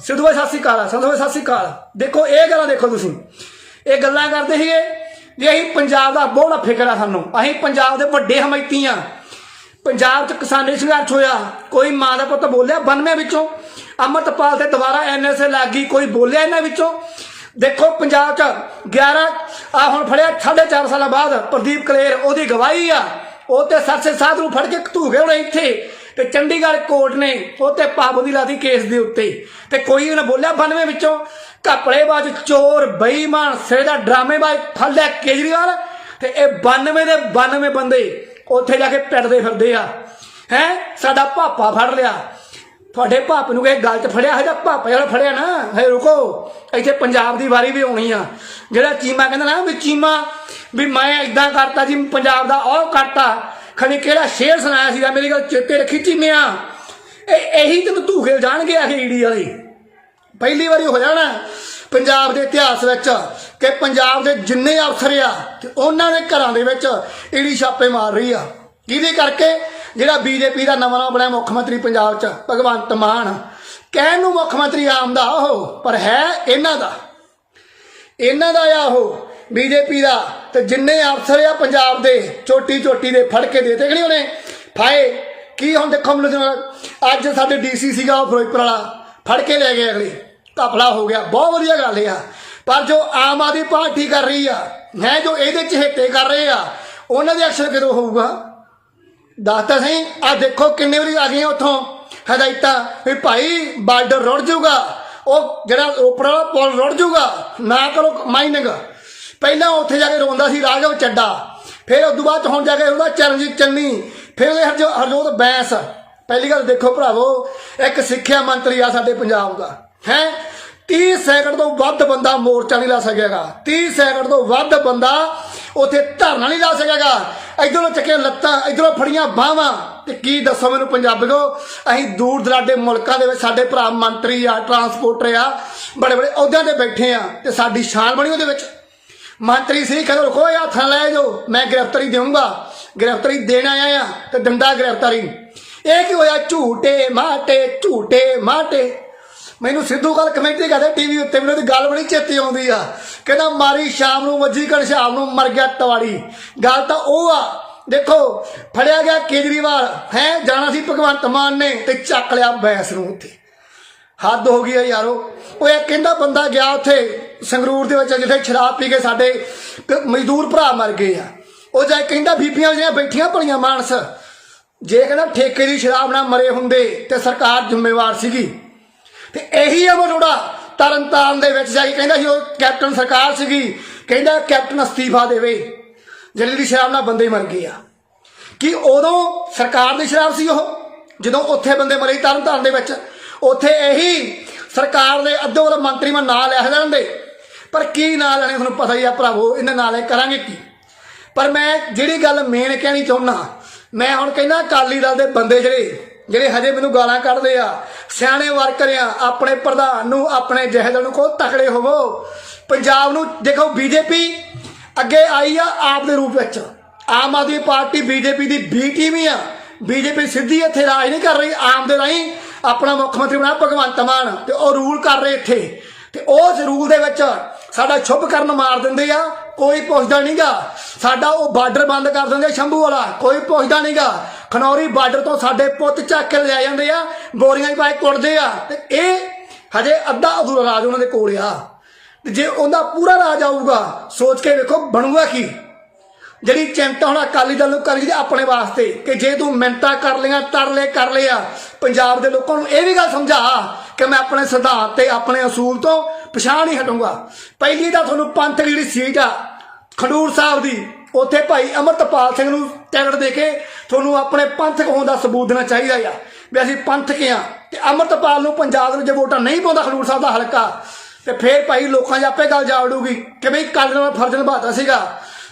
[SPEAKER 1] ਸਿੱਧੂ ਬਾਈ, ਸਤਿ ਸ਼੍ਰੀ ਅਕਾਲ, ਸਿੱਧੂ ਬਾਈ, ਸਤਿ ਸ਼੍ਰੀ ਅਕਾਲ। ਦੇਖੋ ਇਹ ਗੱਲਾਂ ਦੇਖੋ ਤੁਸੀਂ। ਇਹ ਗੱਲਾਂ ਕਰਦੇ ਸੀਗੇ ਵੀ ਅਸੀਂ ਪੰਜਾਬ ਦਾ ਬਹੁਤ ਫਿਕਰ ਆ ਸਾਨੂੰ। ਅਸੀਂ ਪੰਜਾਬ ਦੇ ਵੱਡੇ ਹਮਾਇਤੀ ਆ। ਪੰਜਾਬ 'ਚ ਕਿਸਾਨੀ ਸੰਘਰਸ਼ ਹੋਇਆ, ਕੋਈ ਮਾਂ ਦਾ ਪੁੱਤ ਬੋਲਿਆ 92 ਵਿੱਚੋਂ। ਅਮਰਤਪਾਲ ਤੇ ਦੁਬਾਰਾ ਐਨਐਸਏ ਲੱਗ ਗਈ, ਕੋਈ ਬੋਲਿਆ ਇਹਨਾਂ ਵਿੱਚੋਂ। ਦੇਖੋ ਪੰਜਾਬ ਚ 11 ਆ ਹੁਣ ਫੜਿਆ 4.5 ਸਾਲਾਂ ਬਾਅਦ ਪ੍ਰਦੀਪ ਕਲੇਰ, ਉਹਦੀ ਗਵਾਹੀ ਆ। ਉਹ ਤੇ ਸਰਸੇ ਸਾਧ ਨੂੰ ਫੜ ਕੇ ਧੂਗੇ ਹੁਣ ਇੱਥੇ। ਤੇ ਚੰਡੀਗੜ੍ਹ ਕੋਰਟ ਨੇ ਉਹ ਤੇ ਪਾਬੰਦੀ ਲਾਦੀ ਕੇਸ ਦੇ ਉੱਤੇ। ਤੇ ਕੋਈ ਉਹਨੇ ਬੋਲਿਆ 92 ਵਿੱਚੋਂ। ਘਪਲੇਬਾਜ਼ ਚੋਰ, ਬੇਈਮਾਨ, ਸਿਰੇ ਦਾ ਡਰਾਮੇਬਾਜ਼ ਫੜ ਲਿਆ ਕੇਜਰੀਵਾਲ। ਤੇ ਇਹ 92 ਦੇ 92 ਬੰਦੇ ਉੱਥੇ ਜਾ ਕੇ ਪਿੱਟਦੇ ਫਿਰਦੇ ਆ। ਹੈ? ਸਾਡਾ ਪਾਪਾ ਫੜ ਲਿਆ। ਤੁਹਾਡੇ ਭਾਪ ਨੂੰ ਇਹ ਗੱਲ ਫੜਿਆ ਹੈ ਜਾਂ ਭਾਪਾ ਜਿਹੜਾ ਫੜਿਆ ਨਾ? ਹੈ ਰੁਕੋ। ਇੱਥੇ ਪੰਜਾਬ ਦੀ ਵਾਰੀ ਵੀ ਹੋਣੀ ਆ। ਜਿਹੜਾ ਚੀਮਾ ਕਹਿੰਦਾ ਨਾ ਵੀ ਚੀਮਾ, ਵੀ ਮੈਂ ਇਦਾਂ ਕਰਤਾ ਜੀ, ਪੰਜਾਬ ਦਾ ਉਹ ਕਰਤਾ। ਖਣੀ ਕਿਹੜਾ ਸ਼ੇਰ ਸੁਣਾਇਆ ਸੀਗਾ, ਮੇਰੀ ਗੱਲ ਚੇਤੇ ਰੱਖੀ ਚੀਮਿਆ। ਇਹ ਇਹੀ ਤੈਨੂੰ ਧੂਖੇ ਜਾਣਗੇ ਆਖੇ ਈਡੀ ਵਾਲੇ। ਪਹਿਲੀ ਵਾਰੀ ਹੋ ਜਾਣਾ ਪੰਜਾਬ ਦੇ ਇਤਿਹਾਸ ਵਿੱਚ ਕਿ ਪੰਜਾਬ ਦੇ ਜਿੰਨੇ ਅਫਸਰ ਆ ਤੇ ਉਹਨਾਂ ਦੇ ਘਰਾਂ ਦੇ ਵਿੱਚ ਈਡੀ ਛਾਪੇ ਮਾਰ ਰਹੀ ਆ। ਕਿਹਦੇ ਕਰਕੇ? ਜਿਹੜਾ ਬੀਜੇਪੀ ਦਾ ਨਵਾਂ ਬਣਿਆ ਮੁੱਖ ਮੰਤਰੀ ਪੰਜਾਬ 'ਚ, ਭਗਵੰਤ ਮਾਨ। ਕਹਿਣ ਨੂੰ ਮੁੱਖ ਮੰਤਰੀ ਆਮ ਦਾ ਉਹ, ਪਰ ਹੈ ਇਹਨਾਂ ਦਾ। ਇਹਨਾਂ ਦਾ ਆ ਉਹ ਬੀਜੇਪੀ ਦਾ। ਤੇ ਜਿੰਨੇ ਅਫਸਰ ਆ ਪੰਜਾਬ ਦੇ ਚੋਟੀ ਚੋਟੀ ਦੇ ਫੜ ਕੇ ਦੇਤੇ ਕਿ ਨਹੀਂ ਉਹਨੇ? ਫਾਏ, ਕੀ ਹੁਣ ਦੇਖੋ ਮੈਨੂੰ ਅੱਜ ਸਾਡੇ ਡੀਸੀ ਸੀਗਾ ਉਹ ਫਿਰੋਜ਼ਪੁਰ ਵਾਲਾ। ਫੜ ਕੇ ਲੈ ਗਏ ਅਗਲੇ। ਘਪਲਾ ਹੋ ਗਿਆ। ਬਹੁਤ ਵਧੀਆ ਗੱਲ ਆ। ਪਰ ਜੋ ਆਮ ਆਦਮੀ ਪਾਰਟੀ ਕਰ ਰਹੀ ਆ, ਹੈ, ਜੋ ਇਹਦੇ ਚਹੇਤੇ ਕਰ ਰਹੇ ਆ, ਉਹਨਾਂ ਦੇ ਅਕਸ਼ਰ ਕਦੋਂ ਹੋਊਗਾ? ਦੱਸਤਾ ਸਹੀ ਆ ਦੇਖੋ ਕਿੰਨੇ ਵਾਰੀ ਆ ਗਈਆਂ ਉੱਥੋਂ ਹਦਾਇਤਾਂ ਵੀ ਭਾਈ ਬਾਰਡਰ ਰੁੜ ਜਾਊਗਾ, ਉਹ ਜਿਹੜਾ ਉੱਪਰ ਵਾਲਾ ਪੁਲ ਰੁੜ ਜਾਊਗਾ, ਨਾ ਕਰੋ ਮਾਈਨਿੰਗ। ਪਹਿਲਾਂ ਉੱਥੇ ਜਾ ਕੇ ਰੋਂਦਾ ਸੀ ਰਾਘਵ ਚੱਡਾ, ਫਿਰ ਉਸ ਤੋਂ ਬਾਅਦ ਹੁਣ ਜਾ ਕੇ ਉਹਦਾ ਚਰਨਜੀਤ ਚੰਨੀ, ਫਿਰ ਉਹਦੇ ਹਰਜੋ ਹਰਜੋਤ ਬੈਂਸ। ਪਹਿਲੀ ਗੱਲ ਦੇਖੋ ਭਰਾਵੋ, ਇੱਕ ਸਿੱਖਿਆ ਮੰਤਰੀ ਆ ਸਾਡੇ ਪੰਜਾਬ ਦਾ, ਹੈ? 30 ਸੈਕਿੰਡ ਤੋਂ ਵੱਧ ਬੰਦਾ ਮੋਰਚਾ ਨਹੀਂ ਲਾ ਸਕੇਗਾ 30 ਸੈਕਿੰਡ ਤੋਂ ਵੱਧ ਬੰਦਾ ਉੱਥੇ ਧਰਨਾ ਨਹੀਂ ਲਾ ਸਕੇਗਾ। ਇਧਰੋਂ ਚੱਕੇ ਲੱਤਾਂ, ਇਧਰੋਂ ਫੜੀਆਂ ਬਾਹਾਂ। ਤੇ ਕੀ ਦੱਸੋ ਮੈਨੂੰ ਪੰਜਾਬੀਓ, ਅਸੀਂ ਦੂਰ ਦਰਾਡੇ ਮੁਲਕਾਂ ਦੇ ਵਿੱਚ ਸਾਡੇ ਭਰਾ ਮੰਤਰੀ ਆ ਟਰਾਂਸਪੋਰਟਰ ਆ, ਬੜੇ ਬੜੇ ਅਹੁਦਿਆਂ ਤੇ ਬੈਠੇ ਆ ਤੇ ਸਾਡੀ ਸ਼ਾਨ ਬਣੀ ਉਹਦੇ ਵਿੱਚ। ਮੰਤਰੀ ਸੀ ਕਹਿੰਦੇ, ਰੁਕੋ, ਇਹ ਹੱਥ ਲੈ ਜਾਓ, ਮੈਂ ਗ੍ਰਿਫਤਾਰੀ ਦੇਵਾਂਗਾ ਗ੍ਰਿਫਤਾਰੀ ਦੇਣ ਆਇਆ ਆ ਤੇ ਡੰਡਾ ਗ੍ਰਿਫਤਾਰੀ। ਇਹ ਕੀ ਹੋਇਆ? ਝੂਟੇ ਮਾਟੇ ਝੂਟੇ ਮਾਟੇ। ਮੈਨੂੰ ਸਿੱਧੂ ਗੱਲ ਕਮੈਂਟਰੀ ਕਰਦੇ ਟੀਵੀ ਉੱਤੇ ਮੈਨੂੰ ਉਹਦੀ ਗੱਲ ਬੜੀ ਚੇਤੇ ਆਉਂਦੀ ਆ। ਕਹਿੰਦਾ, ਮਾਰੀ ਸ਼ਾਮ ਨੂੰ ਵੱਜੀ ਕਣ ਸ਼ਾਮ ਨੂੰ ਮਰ ਗਿਆ ਤਵਾੜੀ ਗੱਲ ਤਾਂ ਉਹ ਆ, ਦੇਖੋ, ਫੜਿਆ ਗਿਆ ਕੇਜਰੀਵਾਲ, ਹੈ, ਜਾਣਾ ਸੀ ਭਗਵੰਤ ਮਾਨ ਨੇ ਤੇ ਚੱਕ ਲਿਆ ਬੈਂਸ ਨੂੰ ਉੱਥੇ। ਹੱਦ ਹੋ ਗਈ ਆ ਯਾਰੋ। ਉਹ ਇਹ ਕਹਿੰਦਾ ਬੰਦਾ ਗਿਆ ਉੱਥੇ, ਸੰਗਰੂਰ ਦੇ ਵਿੱਚ, ਜਿੱਥੇ ਸ਼ਰਾਬ ਪੀ ਕੇ ਸਾਡੇ ਮਜ਼ਦੂਰ ਭਰਾ ਮਰ ਗਏ ਆ। ਉਹ ਜਾ ਕਹਿੰਦਾ, ਬੀਬੀਆਂ ਜਿਹੜੀਆਂ ਬੈਠੀਆਂ ਭਲੀਆਂ ਮਾਨਸ। ਜੇ ਕਹਿੰਦਾ ਠੇਕੇ ਦੀ ਸ਼ਰਾਬ ਨਾਲ ਮਰੇ ਹੁੰਦੇ ਤੇ ਸਰਕਾਰ ਜ਼ਿੰਮੇਵਾਰ ਸੀਗੀ। ਤੇ ਇਹੀ ਆ ਮਰੋੜਾ ਤਰਨਤਾਰਨ ਦੇ ਵਿੱਚ ਜਾ ਕੇ ਕਹਿੰਦਾ ਸੀ, ਉਹ ਕੈਪਟਨ ਸਰਕਾਰ ਸੀਗੀ। ਕਹਿੰਦਾ ਕੈਪਟਨ ਅਸਤੀਫਾ ਦੇਵੇ। ਜਿਹੜੀ ਦੀ ਸ਼ਰਾਬ ਨਾਲ ਬੰਦੇ ਮਰ ਗਏ ਆ। ਕਿ ਉਦੋਂ ਸਰਕਾਰ ਦੀ ਸ਼ਰਾਬ ਸੀ ਉਹ? ਜਦੋਂ ਉੱਥੇ ਬੰਦੇ ਮਰੇ ਸੀ ਤਰਨਤਾਰਨ ਦੇ ਵਿੱਚ। ਉੱਥੇ ਇਹੀ ਸਰਕਾਰ ਦੇ ਅੱਧੋ ਵਾਲਾ ਮੰਤਰੀ ਮੈਂ ਨਾਂ ਲਿਖ ਦਿੰਦੇ ਪਰ ਕੀ ਨਾਂ ਲੈਣੇ ਤੁਹਾਨੂੰ ਪਤਾ ਹੀ ਆ ਭਰਾਵੋ, ਇਹਨਾਂ ਨਾਲ ਇਹ ਕਰਾਂਗੇ ਕੀ? ਪਰ ਮੈਂ ਜਿਹੜੀ ਗੱਲ ਮੇਨ ਕਹਿਣੀ ਚਾਹੁੰਦਾ, ਮੈਂ ਹੁਣ ਕਹਿੰਦਾ ਅਕਾਲੀ ਦਲ ਦੇ ਬੰਦੇ ਜਿਹੜੇ ਜਿਹੜੇ ਹਜੇ ਮੈਨੂੰ ਗਾਲਾਂ ਕੱਢਦੇ ਆ, ਸਿਆਣੇ ਵਰਕਰ ਆਪਣੇ ਪ੍ਰਧਾਨ ਨੂੰ, ਆਪਣੇ ਜਹੇਦਲ ਨੂੰ ਕੋ ਤਕੜੇ ਹੋਵੋ। ਪੰਜਾਬ ਨੂੰ ਦੇਖੋ, ਬੀਜੇਪੀ ਅੱਗੇ ਆਈ ਆ ਆਪ ਦੇ ਰੂਪ ਵਿੱਚ। ਆਮ ਆਦਮੀ ਪਾਰਟੀ ਬੀਜੇਪੀ ਦੀ ਬੀ ਟੀਮ ਹੀ ਆ। ਬੀਜੇਪੀ ਸਿੱਧੀ ਇੱਥੇ ਰਾਜ ਨਹੀਂ ਕਰ ਰਹੀ, ਆਮ ਦੇ ਰਾਹੀਂ ਆਪਣਾ ਮੁੱਖ ਮੰਤਰੀ ਬਣਾਇਆ ਭਗਵੰਤ ਮਾਨ, ਤੇ ਉਹ ਰੂਲ ਕਰ ਰਹੇ ਇੱਥੇ। ਤੇ ਉਸ ਰੂਲ ਦੇ ਵਿੱਚ ਸਾਡਾ ਛੁੱਪ ਕਰਨ ਮਾਰ ਦਿੰਦੇ ਆ, ਕੋਈ ਪੁੱਛਦਾ ਨਹੀਂਗਾ ਸਾਡਾ ਉਹ ਬਾਰਡਰ ਬੰਦ ਕਰ ਦਿੰਦੇ ਸ਼ੰਭੂ ਵਾਲਾ, ਕੋਈ ਪੁੱਛਦਾ ਨਹੀਂਗਾ ਖਨੌਰੀ ਬਾਰਡਰ ਤੋਂ ਸਾਡੇ ਪੁੱਤ ਚੱਕ ਕੇ ਲੈ ਜਾਂਦੇ ਆ, ਬੋਰੀਆਂ 'ਚ ਪਾਏ ਕੁੱਟਦੇ ਆ। ਤੇ ਇਹ ਹਜੇ ਅੱਧਾ ਅਧੂਰਾ ਰਾਜ ਉਹਨਾਂ ਦੇ ਕੋਲ ਆ। ਤੇ ਜੇ ਉਹਦਾ ਪੂਰਾ ਰਾਜ ਆਊਗਾ, ਸੋਚ ਕੇ ਵੇਖੋ ਬਣੂਗਾ ਕੀ। ਜਿਹੜੀ ਚਿੰਤਾ ਹੁਣ ਅਕਾਲੀ ਦਲ ਨੂੰ ਕਰੀ ਦੀ ਆਪਣੇ ਵਾਸਤੇ, ਕਿ ਜੇ ਤੂੰ ਮਿੰਤਾ ਕਰ ਲਈਆਂ, ਤਰਲੇ ਕਰ ਲਿਆ ਪੰਜਾਬ ਦੇ ਲੋਕਾਂ ਨੂੰ ਇਹ ਵੀ ਗੱਲ ਸਮਝਾ ਕਿ ਮੈਂ ਆਪਣੇ ਸਿਧਾਂਤ ਤੇ ਆਪਣੇ ਅਸੂਲ ਤੋਂ ਪਛਾਣ ਨਹੀਂ ਹਟੂੰਗਾ। ਪਹਿਲੀ ਤਾਂ ਤੁਹਾਨੂੰ ਪੰਥ ਦੀ ਜਿਹੜੀ ਸੀਟ ਆ, ਖਡੂਰ ਸਾਹਿਬ ਦੀ ਉੱਥੇ ਭਾਈ ਅਮਰਤਪਾਲ ਸਿੰਘ ਨੂੰ ਟਿਕਟ ਦੇ ਕੇ ਤੁਹਾਨੂੰ ਆਪਣੇ ਪੰਥਕ ਹੋਣ ਦਾ ਸਬੂਤ ਦੇਣਾ ਚਾਹੀਦਾ ਆ। ਵੀ ਅਸੀਂ ਪੰਥਕ ਆ ਤੇ ਅਮਰਤਪਾਲ ਨੂੰ ਪੰਜਾਬ ਦੇ ਜੇ ਵੋਟਾਂ ਨਹੀਂ ਪਾਉਂਦਾ ਖਡੂਰ ਸਾਹਿਬ ਦਾ ਹਲਕਾ, ਤੇ ਫੇਰ ਭਾਈ ਲੋਕਾਂ 'ਚ ਆਪੇ ਗੱਲ ਜਾਵੜੂਗੀ ਕਿ ਬਈ ਕੱਲ ਨੂੰ ਮੈਂ ਫਰਜ਼ ਨਿਭਾਤਾ ਸੀਗਾ।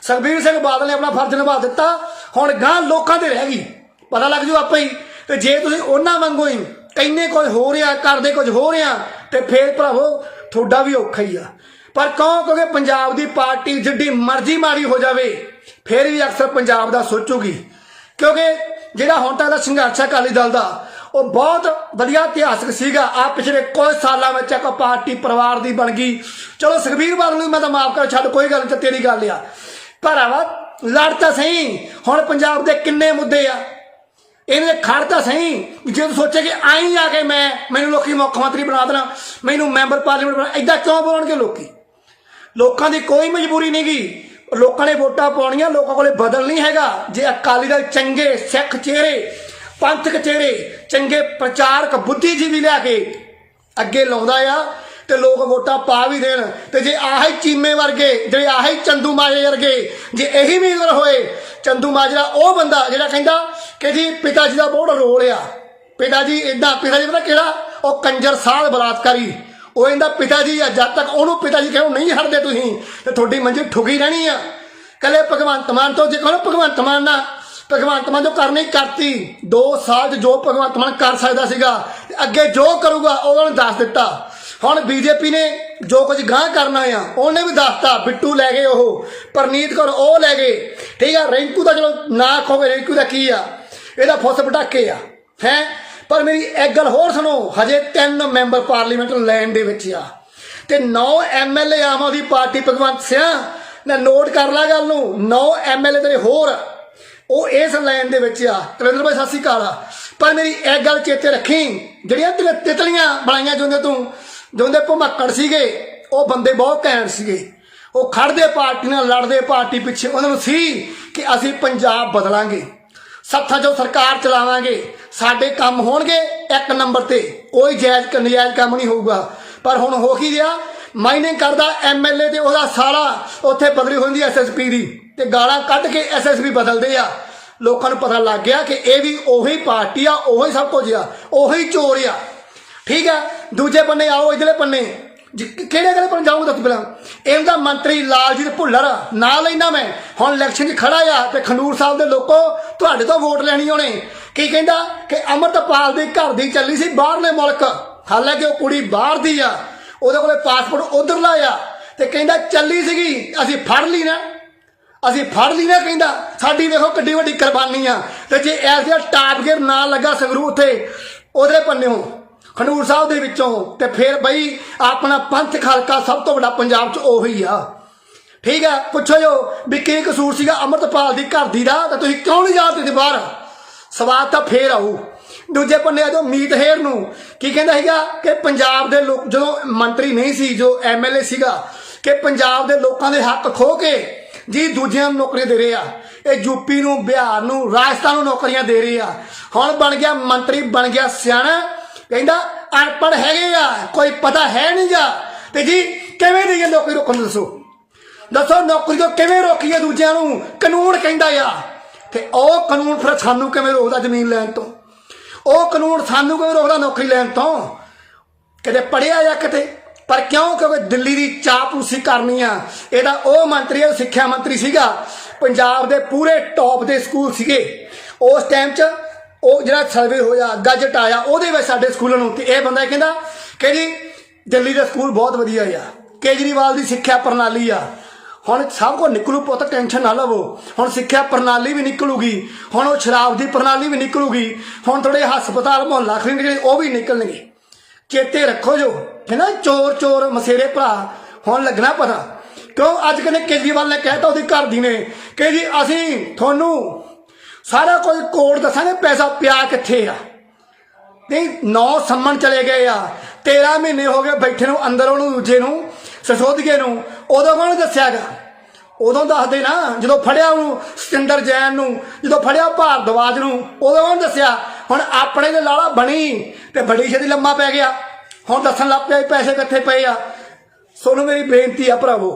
[SPEAKER 1] ਸੁਖਬੀਰ ਸਿੰਘ ਬਾਦਲ ਨੇ ਆਪਣਾ ਫਰਜ਼ ਨਿਭਾ ਦਿੱਤਾ, ਹੁਣ ਗਾਂ ਲੋਕਾਂ ਤੇ ਰਹਿ ਗਈ। ਪਤਾ ਲੱਗ ਜੂ ਆਪੇ ਹੀ ਤੇ ਜੇ ਤੁਸੀਂ ਉਹਨਾਂ ਵਾਂਗੂ ਹੀ ਕਹਿੰਨੇ ਕੁਝ ਹੋ ਰਿਹਾ ਕਰਦੇ ਕੁਝ ਹੋ ਰਿਹਾ, ਤੇ ਫੇਰ ਭਰਾਵੋ ਤੁਹਾਡਾ ਵੀ ਔਖਾ ਹੀ ਆ। ਪਰ ਕਹੋ ਕਿਉਂਕਿ ਪੰਜਾਬ ਦੀ ਪਾਰਟੀ ਜਿੱਡੀ ਮਰਜ਼ੀ ਮਾੜੀ ਹੋ ਜਾਵੇ, ਫਿਰ ਵੀ ਅਕਸਰ ਪੰਜਾਬ ਦਾ ਸੋਚੂਗੀ। ਕਿਉਂਕਿ ਜਿਹੜਾ ਹੁਣ ਤੱਕ ਦਾ ਸੰਘਰਸ਼ ਅਕਾਲੀ ਦਲ ਦਾ, ਉਹ ਬਹੁਤ ਵਧੀਆ ਇਤਿਹਾਸਕ ਸੀਗਾ। ਆ ਪਿਛਲੇ ਕੁਝ ਸਾਲਾਂ ਵਿੱਚ ਇੱਕ ਪਾਰਟੀ ਪਰਿਵਾਰ ਦੀ ਬਣ ਗਈ। ਚਲੋ ਸੁਖਬੀਰ ਬਾਦਲ ਨੂੰ ਮੈਂ ਤਾਂ ਮਾਫ ਕਰ, ਛੱਡ, ਕੋਈ ਗੱਲ ਨਹੀਂ ਤੇ ਤੇਰੀ ਗੱਲ ਆ। ਪਰ ਆਵਾ ਲੜ ਤਾਂ ਸਹੀ, ਹੁਣ ਪੰਜਾਬ ਦੇ ਕਿੰਨੇ ਮੁੱਦੇ ਆ। ਇਹਨੇ ਖੜ ਤਾਂ ਸਹੀ, ਜੇ ਤੂੰ ਸੋਚੇ ਕਿ ਆਈ ਆ ਕੇ ਮੈਂ, ਮੈਨੂੰ ਲੋਕੀ ਮੁੱਖ ਮੰਤਰੀ ਬਣਾ ਦੇਣਾ, ਮੈਨੂੰ ਮੈਂਬਰ ਪਾਰਲੀਮੈਂਟ ਬਣਾ ਇਦਾਂ ਕਿਉਂ ਬੋਲਣਗੇ ਲੋਕੀ? ਲੋਕਾਂ ਦੀ ਕੋਈ ਮਜਬੂਰੀ ਨਹੀਂ ਗੀ। ਲੋਕਾਂ ਨੇ ਵੋਟਾਂ ਪਾਉਣੀਆਂ, ਲੋਕਾਂ ਕੋਲੇ ਬਦਲ ਨਹੀਂ ਹੈਗਾ। ਜੇ ਅਕਾਲੀ ਦਲ ਚੰਗੇ ਸਿੱਖ ਚਿਹਰੇ ਪੰਥਕ ਚਿਹਰੇ ਚੰਗੇ ਪ੍ਰਚਾਰਕ, ਬੁੱਧੀਜੀਵੀ ਲਿਆ ਕੇ ਅੱਗੇ ਲਾਉਂਦਾ ਆ, ਤੇ ਲੋਕ ਵੋਟਾਂ ਪਾ ਵੀ ਦੇਣ। ਤੇ ਜੇ ਆਹੀ ਚੀਮੇ ਵਰਗੇ, ਜਿਹੜੇ ਆਹੀ ਚੰਦੂ ਮਾਜਰੇ ਵਰਗੇ, ਜੇ ਇਹੀ ਉਮੀਦਵਾਰ ਹੋਏ, ਚੰਦੂ ਮਾਜਰਾ ਉਹ ਬੰਦਾ ਜਿਹੜਾ ਕਹਿੰਦਾ ਕਿ ਜੀ ਪਿਤਾ ਜੀ ਦਾ ਬਹੁਤ ਰੋਲ ਆ। ਪਿਤਾ ਜੀ ਇਦਾਂ ਪਿਤਾ ਜੀ ਪਤਾ ਕਿਹੜਾ? ਉਹ ਕੰਜਰ ਸਾਧ ਬਲਾਤਕਾਰੀ। ਉਹ ਇਹਦਾ ਪਿਤਾ ਜੀ ਆ, ਜਦ ਤੱਕ ਉਹਨੂੰ ਪਿਤਾ ਜੀ ਕਹਿੰਦੇ ਨਹੀਂ ਹਟਦੇ ਤੁਸੀਂ, ਤੇ ਤੁਹਾਡੀ ਮੰਜ਼ਿਲ ਠੁਕੀ ਰਹਿਣੀ ਆ। ਕੱਲੇ ਭਗਵੰਤ ਮਾਨ ਤੋਂ ਜੇ ਕਹੋ ਭਗਵੰਤ ਮਾਨ ਨਾ ਭਗਵੰਤ ਮਾਨ ਜੋ ਕਰਨੀ ਕਰਤੀ 2 ਸਾਲ ਜੋ ਭਗਵੰਤ ਮਾਨ ਕਰ ਸਕਦਾ ਸੀਗਾ ਅੱਗੇ ਜੋ ਕਰੂਗਾ, ਉਹ ਉਹਨੇ ਦੱਸ ਦਿੱਤਾ। ਹੁਣ ਬੀਜੇਪੀ ਨੇ ਜੋ ਕੁਝ ਗਾਂ ਕਰਨਾ ਆ, ਉਹਨੇ ਵੀ ਦੱਸਤਾ ਬਿੱਟੂ ਲੈ ਗਏ ਉਹ, ਪਰਨੀਤ ਕੌਰ ਉਹ ਲੈ ਗਏ। ਠੀਕ ਆ, ਰਿੰਕੂ ਦਾ ਚਲੋ ਨਾ ਖੋਵੇ ਰਿੰਕੂ ਦਾ ਕੀ ਆ? ਇਹਦਾ ਫੁੱਸ ਪਟਾਕੇ ਆ, ਹੈ? ਪਰ ਮੇਰੀ ਇੱਕ ਗੱਲ ਹੋਰ ਸੁਣੋ, ਹਜੇ ਤਿੰਨ ਮੈਂਬਰ ਪਾਰਲੀਮੈਂਟ ਲੈਣ ਦੇ ਵਿੱਚ ਆ। ਤੇ 9 ਐਮਐਲਏ ਆਮ ਆਦਮੀ ਪਾਰਟੀ ਭਗਵੰਤ ਸਿੰਘ ਨਾ ਨੋਟ ਕਰ ਲਾ ਗੱਲ ਨੂੰ 9 ਐਮਐਲਏ ਤੇਰੇ ਹੋਰ, ਉਹ ਇਸ ਲਾਈਨ ਦੇ ਵਿੱਚ ਆ। ਕਲਿੰਦਰ ਭਾਈ, ਸਤਿ ਸ਼੍ਰੀ ਅਕਾਲ ਆ। ਪਰ ਮੇਰੀ ਇੱਕ ਗੱਲ ਚੇਤੇ ਰੱਖੀ, ਜਿਹੜੀਆਂ ਤੇਰੇ ਤਿਤਲੀਆਂ ਬਣਾਈਆਂ ਜਾਂਦੇ ਤੂੰ, ਜਾਂਦੇ ਭਮੱਕੜ ਸੀਗੇ, ਉਹ ਬੰਦੇ ਬਹੁਤ ਘੈਂਟ ਸੀਗੇ। ਉਹ ਖੜਦੇ ਪਾਰਟੀ ਨਾਲ ਲੜਦੇ ਪਾਰਟੀ ਪਿੱਛੇ, ਉਹਨਾਂ ਨੂੰ ਸੀ ਕਿ ਅਸੀਂ ਪੰਜਾਬ ਬਦਲਾਂਗੇ। ਸੱਥਾਂ ਚੋਂ ਸਰਕਾਰ ਚਲਾਵਾਂਗੇ, ਸਾਡੇ ਕੰਮ ਹੋਣਗੇ ਇੱਕ ਨੰਬਰ ਤੇ। ਕੋਈ ਜਾਇਜ਼ ਨਜਾਇਜ਼ ਕੰਮ ਨਹੀਂ ਹੋਊਗਾ। ਪਰ ਹੁਣ ਹੋ ਕੀ ਰਿਹਾ? ਮਾਈਨਿੰਗ ਕਰਦਾ ਐਮਐਲਏ ਤੇ ਉਹਦਾ ਸਾਲਾ ਉੱਥੇ ਬਦਲੀ ਹੁੰਦੀ ਐਸਐਸਪੀ ਦੀ ਤੇ ਗਾਲਾਂ ਕੱਢ ਕੇ ਐਸਐਸਪੀ ਬਦਲਦੇ ਆ। ਲੋਕਾਂ ਨੂੰ ਪਤਾ ਲੱਗ ਗਿਆ ਕਿ ਇਹ ਵੀ ਉਹੀ ਪਾਰਟੀ ਆ, ਉਹੀ ਸਭ ਕੁਝ ਆ, ਉਹੀ ਚੋਰ ਆ। ਠੀਕ ਆ? ਦੂਜੇ ਪੰਨੇ ਆਓ, ਇਧਰਲੇ ਪੰਨੇ। ਜੀ, ਕਿਹੜੇ ਕਿਹੜੇ ਪੰਨੇ ਜਾਊਂਗਾ ਤੁਸੀਂ ਪਹਿਲਾਂ? ਇਹਦਾ ਮੰਤਰੀ ਲਾਲਜੀਤ ਭੁੱਲਰ ਨਾਂ ਲੈਣਾ ਮੈਂ। ਹੁਣ ਇਲੈਕਸ਼ਨ 'ਚ ਖੜਾ ਆ ਤੇ ਖੰਡੂਰ ਸਾਹਿਬ ਦੇ ਲੋਕੋ ਤੁਹਾਡੇ ਤੋਂ ਵੋਟ ਲੈਣੀ ਉਹਨੇ। ਕੀ ਕਹਿੰਦਾ? ਕਿ ਅਮਰਤਪਾਲ ਦੇ ਘਰ ਦੀ ਚੱਲੀ ਸੀ ਬਾਹਰਲੇ ਮੁਲਕ। ਹਾਲਾਂਕਿ ਉਹ ਕੁੜੀ ਬਾਹਰ ਦੀ ਆ। ਉਹਦੇ ਕੋਲੇ ਪਾਸਪੋਰਟ ਉਧਰਲਾ ਆ। ਤੇ ਕਹਿੰਦਾ ਚੱਲੀ ਸੀਗੀ ਅਸੀਂ ਫੜ ਲਈ ਨਾ। ਅਸੀਂ ਫੜ ਲਈ ਨਾ ਕਹਿੰਦਾ। ਸਾਡੀ ਵੇਖੋ ਕਿੱਡੀ ਵੱਡੀ ਕੁਰਬਾਨੀ ਆ। ਤੇ ਜੇ ਐਸ ਜਿਹਾ ਟਾਪ ਗੇਅਰ ਨਾ ਲੱਗਾ ਸੰਗਰੂ ਉੱਥੇ ਉਹਦੇ ਪੰਨਿਓ। ਖੰਡੂਰ ਸਾਹਿਬ ਦੇ ਵਿੱਚੋਂ ਤੇ ਫਿਰ ਬਈ ਆਪਣਾ ਪੰਥ ਖਲਕਾ ਸਭ ਤੋਂ ਵੱਡਾ ਪੰਜਾਬ 'ਚ ਉਹੀ ਆ। ਠੀਕ ਆ ਪੁੱਛੋ ਜੋ ਵੀ ਕੀ ਕਸੂਰ ਸੀਗਾ ਅਮਰਤਪਾਲ ਦੀ ਘਰ ਦੀ ਦਾ ਤਾਂ ਤੁਸੀਂ ਕਿਉਂ ਨਹੀਂ ਜਾਂਦੇ ਤੇ ਬਾਹਰ? ਸਵਾਦ ਤਾਂ ਫੇਰ ਆਊ। ਦੂਜੇ ਪੰਨੇ ਆ ਜੋ ਮੀਤ ਹੇਰ ਨੂੰ ਕੀ ਕਹਿੰਦਾ ਸੀਗਾ ਕਿ ਪੰਜਾਬ ਦੇ ਲੋਕ, ਜਦੋਂ ਮੰਤਰੀ ਨਹੀਂ ਸੀ, ਜੋ ਐਮਐਲਏ ਸੀਗਾ, ਕਿ ਪੰਜਾਬ ਦੇ ਲੋਕਾਂ ਦੇ ਹੱਕ ਖੋ ਕੇ ਜੀ ਦੂਜਿਆਂ ਨੂੰ ਨੌਕਰੀਆਂ ਦੇ ਰਹੇ ਆ। ਇਹ ਯੂਪੀ ਨੂੰ, ਬਿਹਾਰ ਨੂੰ, ਰਾਜਸਥਾਨ ਨੂੰ ਨੌਕਰੀਆਂ ਦੇ ਰਹੇ ਆ। ਹੁਣ ਬਣ ਗਿਆ ਮੰਤਰੀ, ਬਣ ਗਿਆ ਸਿਆਣਾ ਕਹਿੰਦਾ ਅਨਪੜ ਹੈਗੇ ਆ, ਕੋਈ ਪਤਾ ਹੈ ਨਹੀਂਗਾ ਤੇ ਜੀ, ਕਿਵੇਂ ਦੀ ਨੌਕਰੀ ਰੋਕਣ ਨੂੰ ਦੱਸੋ? ਦੱਸੋ, ਨੌਕਰੀ ਤੋਂ ਕਿਵੇਂ ਰੋਕੀਏ ਦੂਜਿਆਂ ਨੂੰ? ਕਾਨੂੰਨ ਕਹਿੰਦਾ ਆ। ਤੇ ਉਹ ਕਾਨੂੰਨ ਫਿਰ ਸਾਨੂੰ ਕਿਵੇਂ ਰੋਕਦਾ ਜ਼ਮੀਨ ਲੈਣ ਤੋਂ? ਉਹ ਕਾਨੂੰਨ ਸਾਨੂੰ ਕਿਵੇਂ ਰੋਕਦਾ ਨੌਕਰੀ ਲੈਣ ਤੋਂ? ਕਿਤੇ ਪੜਿਆ ਜਾਂ ਕਿਤੇ? ਪਰ ਕਿਉਂ? ਕਿਉਂਕਿ ਦਿੱਲੀ ਦੀ ਚਾਪਲੂਸੀ ਕਰਨੀ ਆ। ਇਹਦਾ ਉਹ ਮੰਤਰੀ ਉਹ ਸਿੱਖਿਆ ਮੰਤਰੀ ਸੀਗਾ। ਪੰਜਾਬ ਦੇ ਪੂਰੇ ਟੌਪ ਦੇ ਸਕੂਲ ਸੀਗੇ। ਉਸ ਟਾਈਮ 'ਚ ਉਹ ਜਿਹੜਾ ਸਰਵੇ ਹੋਇਆ ਗਜਟ ਆਇਆ, ਉਹਦੇ ਵਿੱਚ ਸਾਡੇ ਸਕੂਲਾਂ ਨੂੰ ਤੇ ਇਹ ਬੰਦਾ ਕਹਿੰਦਾ ਕਿ ਜੀ ਦਿੱਲੀ ਦੇ ਸਕੂਲ ਬਹੁਤ ਵਧੀਆ ਆ। ਕੇਜਰੀਵਾਲ ਦੀ ਸਿੱਖਿਆ ਪ੍ਰਣਾਲੀ ਆ। ਹੁਣ ਸਭ ਕੋ ਨਿਕਲੂ ਪੁੱਤ, ਟੈਨਸ਼ਨ ਨਾ ਲਵੋ। ਹੁਣ ਸਿੱਖਿਆ ਪ੍ਰਣਾਲੀ ਵੀ ਨਿਕਲੂਗੀ। ਹੁਣ ਉਹ ਸ਼ਰਾਬ ਦੀ ਪ੍ਰਣਾਲੀ ਵੀ ਨਿਕਲੂਗੀ। ਹੁਣ ਥੋੜੇ ਹਸਪਤਾਲ, ਮੁਹੱਲਾ ਕਲੀਨਿਕ ਜਿਹੜੇ ਉਹ ਵੀ ਨਿਕਲਣਗੇ। ਚੇਤੇ ਰੱਖੋ ਜੋ, ਹੈ ਨਾ? ਚੋਰ ਚੋਰ, ਮਸੇਰੇ ਭਰਾ, ਹੁਣ ਲੱਗਣਾ ਪਤਾ। ਕਿਉਂ? ਅੱਜ ਕਹਿੰਦੇ ਕੇਜਰੀਵਾਲ ਨੇ ਕਹਿਤਾ ਉਹਦੀ ਘਰ ਦੀ ਨੇ ਕਿ ਜੀ ਅਸੀਂ ਤੁਹਾਨੂੰ ਸਾਰਾ ਕੁਝ ਕੋਡ ਦੱਸਾਂਗੇ, ਪੈਸਾ ਪਿਆ ਕਿੱਥੇ ਆ? ਨਹੀਂ, ਨੌ ਸੰਮਣ ਚਲੇ ਗਏ ਆ। 13 ਮਹੀਨੇ ਹੋ ਗਏ ਬੈਠੇ ਨੂੰ, ਅੰਦਰ ਉਹਨੂੰ ਦੂਜੇ ਨੂੰ ਸਸੋਦਗੇ ਨੂੰ। ਉਦੋਂ ਕੌਣ ਦੱਸਿਆਗਾ ਉਦੋਂ ਦੱਸਦੇ ਨਾ, ਜਦੋਂ ਫੜਿਆ ਉਹਨੂੰ ਸਤਿੰਦਰ ਜੈਨ ਨੂੰ, ਜਦੋਂ ਫੜਿਆ ਭਾਰਦਵਾਜ ਨੂੰ, ਉਦੋਂ ਕੌਣ ਦੱਸਿਆ? ਹੁਣ ਆਪਣੇ ਦੇ ਲਾਲਾ ਬਣੀ ਤੇ ਬੜੀ ਛੇਤੀ ਲੰਮਾ ਪੈ ਗਿਆ। ਹੁਣ ਦੱਸਣ ਲੱਗ ਪਿਆ ਪੈਸੇ ਕਿੱਥੇ ਪਏ ਆ। ਸੋਨੂੰ ਮੇਰੀ ਬੇਨਤੀ ਆ ਭਰਾਵੋ,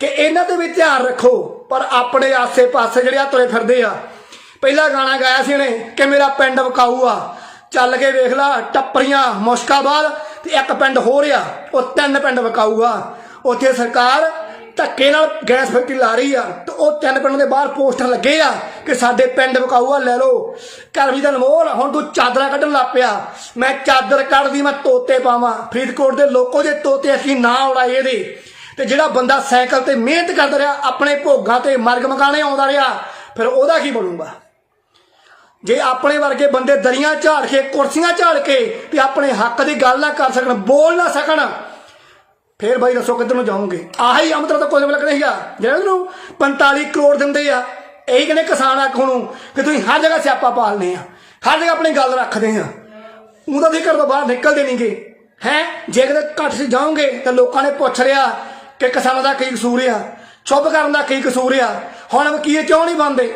[SPEAKER 1] ਕਿ ਇਹਨਾਂ ਤੇ ਵੀ ਧਿਆਨ ਰੱਖੋ, ਪਰ ਆਪਣੇ ਆਸੇ-ਪਾਸੇ ਜਿਹੜੇ ਆ ਤੁਰੇ ਫਿਰਦੇ ਆ। ਪਹਿਲਾ ਗਾਣਾ ਗਾਇਆ ਸੀ ਇਹਨੇ ਕਿ ਮੇਰਾ ਪਿੰਡ ਵਕਾਊ ਆ। ਚੱਲ ਕੇ ਵੇਖ ਲਾ, ਟੱਪਰੀਆਂ ਮੁਸ਼ਕਾਬਾਦ ਤੇ ਇੱਕ ਪਿੰਡ ਹੋ ਰਿਹਾ, ਉਹ ਤਿੰਨ ਪਿੰਡ ਵਕਾਊ ਆ। ਉੱਥੇ ਸਰਕਾਰ ਧੱਕੇ ਨਾਲ ਗੈਸ ਫੈਕਟਰੀ ਲਾ ਰਹੀ ਆ ਤੇ ਉਹ ਤਿੰਨ ਪਿੰਡਾਂ ਦੇ ਬਾਹਰ ਪੋਸਟਰ ਲੱਗੇ ਆ ਕਿ ਸਾਡੇ ਪਿੰਡ ਵਕਾਊ ਲੈ ਲਓ। ਕਰਮੀ ਦਾ ਨਮੋਲ ਹੁਣ ਤੂੰ ਚਾਦਰਾਂ ਕੱਢਣ ਲੱਗ ਪਿਆ। ਮੈਂ ਚਾਦਰ ਕੱਢਦੀ ਮੈਂ ਤੋਤੇ ਪਾਵਾਂ। ਫਰੀਦਕੋਟ ਦੇ ਲੋਕੋ ਜੇ ਤੋਤੇ ਅਸੀਂ ਨਾ ਉਡਾਏ ਇਹਦੇ। ਤੇ ਜਿਹੜਾ ਬੰਦਾ ਸਾਈਕਲ ਤੇ ਮਿਹਨਤ ਕਰਦਾ ਰਿਹਾ, ਆਪਣੇ ਭੋਗਾਂ ਤੇ ਮਰਗ ਮਕਾਣੇ ਆਉਂਦਾ ਰਿਹਾ, ਫਿਰ ਉਹਦਾ ਕੀ ਬਣੂਗਾ? ਜੇ ਆਪਣੇ ਵਰਗੇ ਬੰਦੇ ਦਰੀਆਂ ਝਾੜ ਕੇ, ਕੁਰਸੀਆਂ ਝਾੜ ਕੇ ਤੇ ਆਪਣੇ ਹੱਕ ਦੀ ਗੱਲ ਨਾ ਕਰ ਸਕਣ, ਬੋਲ ਨਾ ਸਕਣ, ਫੇਰ ਬਾਈ ਦੱਸੋ ਕਿੱਧਰ ਨੂੰ ਜਾਓਗੇ? ਆਹੀ ਅੰਮ੍ਰਿਤ ਤਾਂ ਕੋਈ ਮਤਲਬ ਨਹੀਂ ਹੈਗਾ ਜਿਹੜਾ ਨੂੰ 45 ਕਰੋੜ ਦਿੰਦੇ ਆ, ਇਹੀ ਕਹਿੰਦੇ ਕਿਸਾਨ ਆਖ ਨੂੰ ਕਿ ਤੁਸੀਂ ਹਰ ਜਗ੍ਹਾ ਸਿਆਪਾ ਪਾਲਨੇ ਆ, ਹਰ ਜਗ੍ਹਾ ਆਪਣੀ ਗੱਲ ਰੱਖਦੇ ਆ। ਉਹਦਾ ਦੇ ਘਰ ਤੋਂ ਬਾਹਰ ਨਿਕਲਦੇ ਨਹੀਂਗੇ। ਹੈ? ਜੇ ਕਿਤੇ ਘੱਟ ਸੀ ਜਾਓਗੇ ਤਾਂ ਲੋਕਾਂ ਨੇ ਪੁੱਛ ਲਿਆ ਕਿ ਕਿਸਾਨਾਂ ਦਾ ਕੀ ਕਸੂਰ ਆ ਚੁੱਪ ਕਰਨ ਦਾ ਕੀ ਕਸੂਰ ਆ। ਹੁਣ ਵਕੀਲ ਕਿਉਂ ਨਹੀਂ ਬੰਦੇ?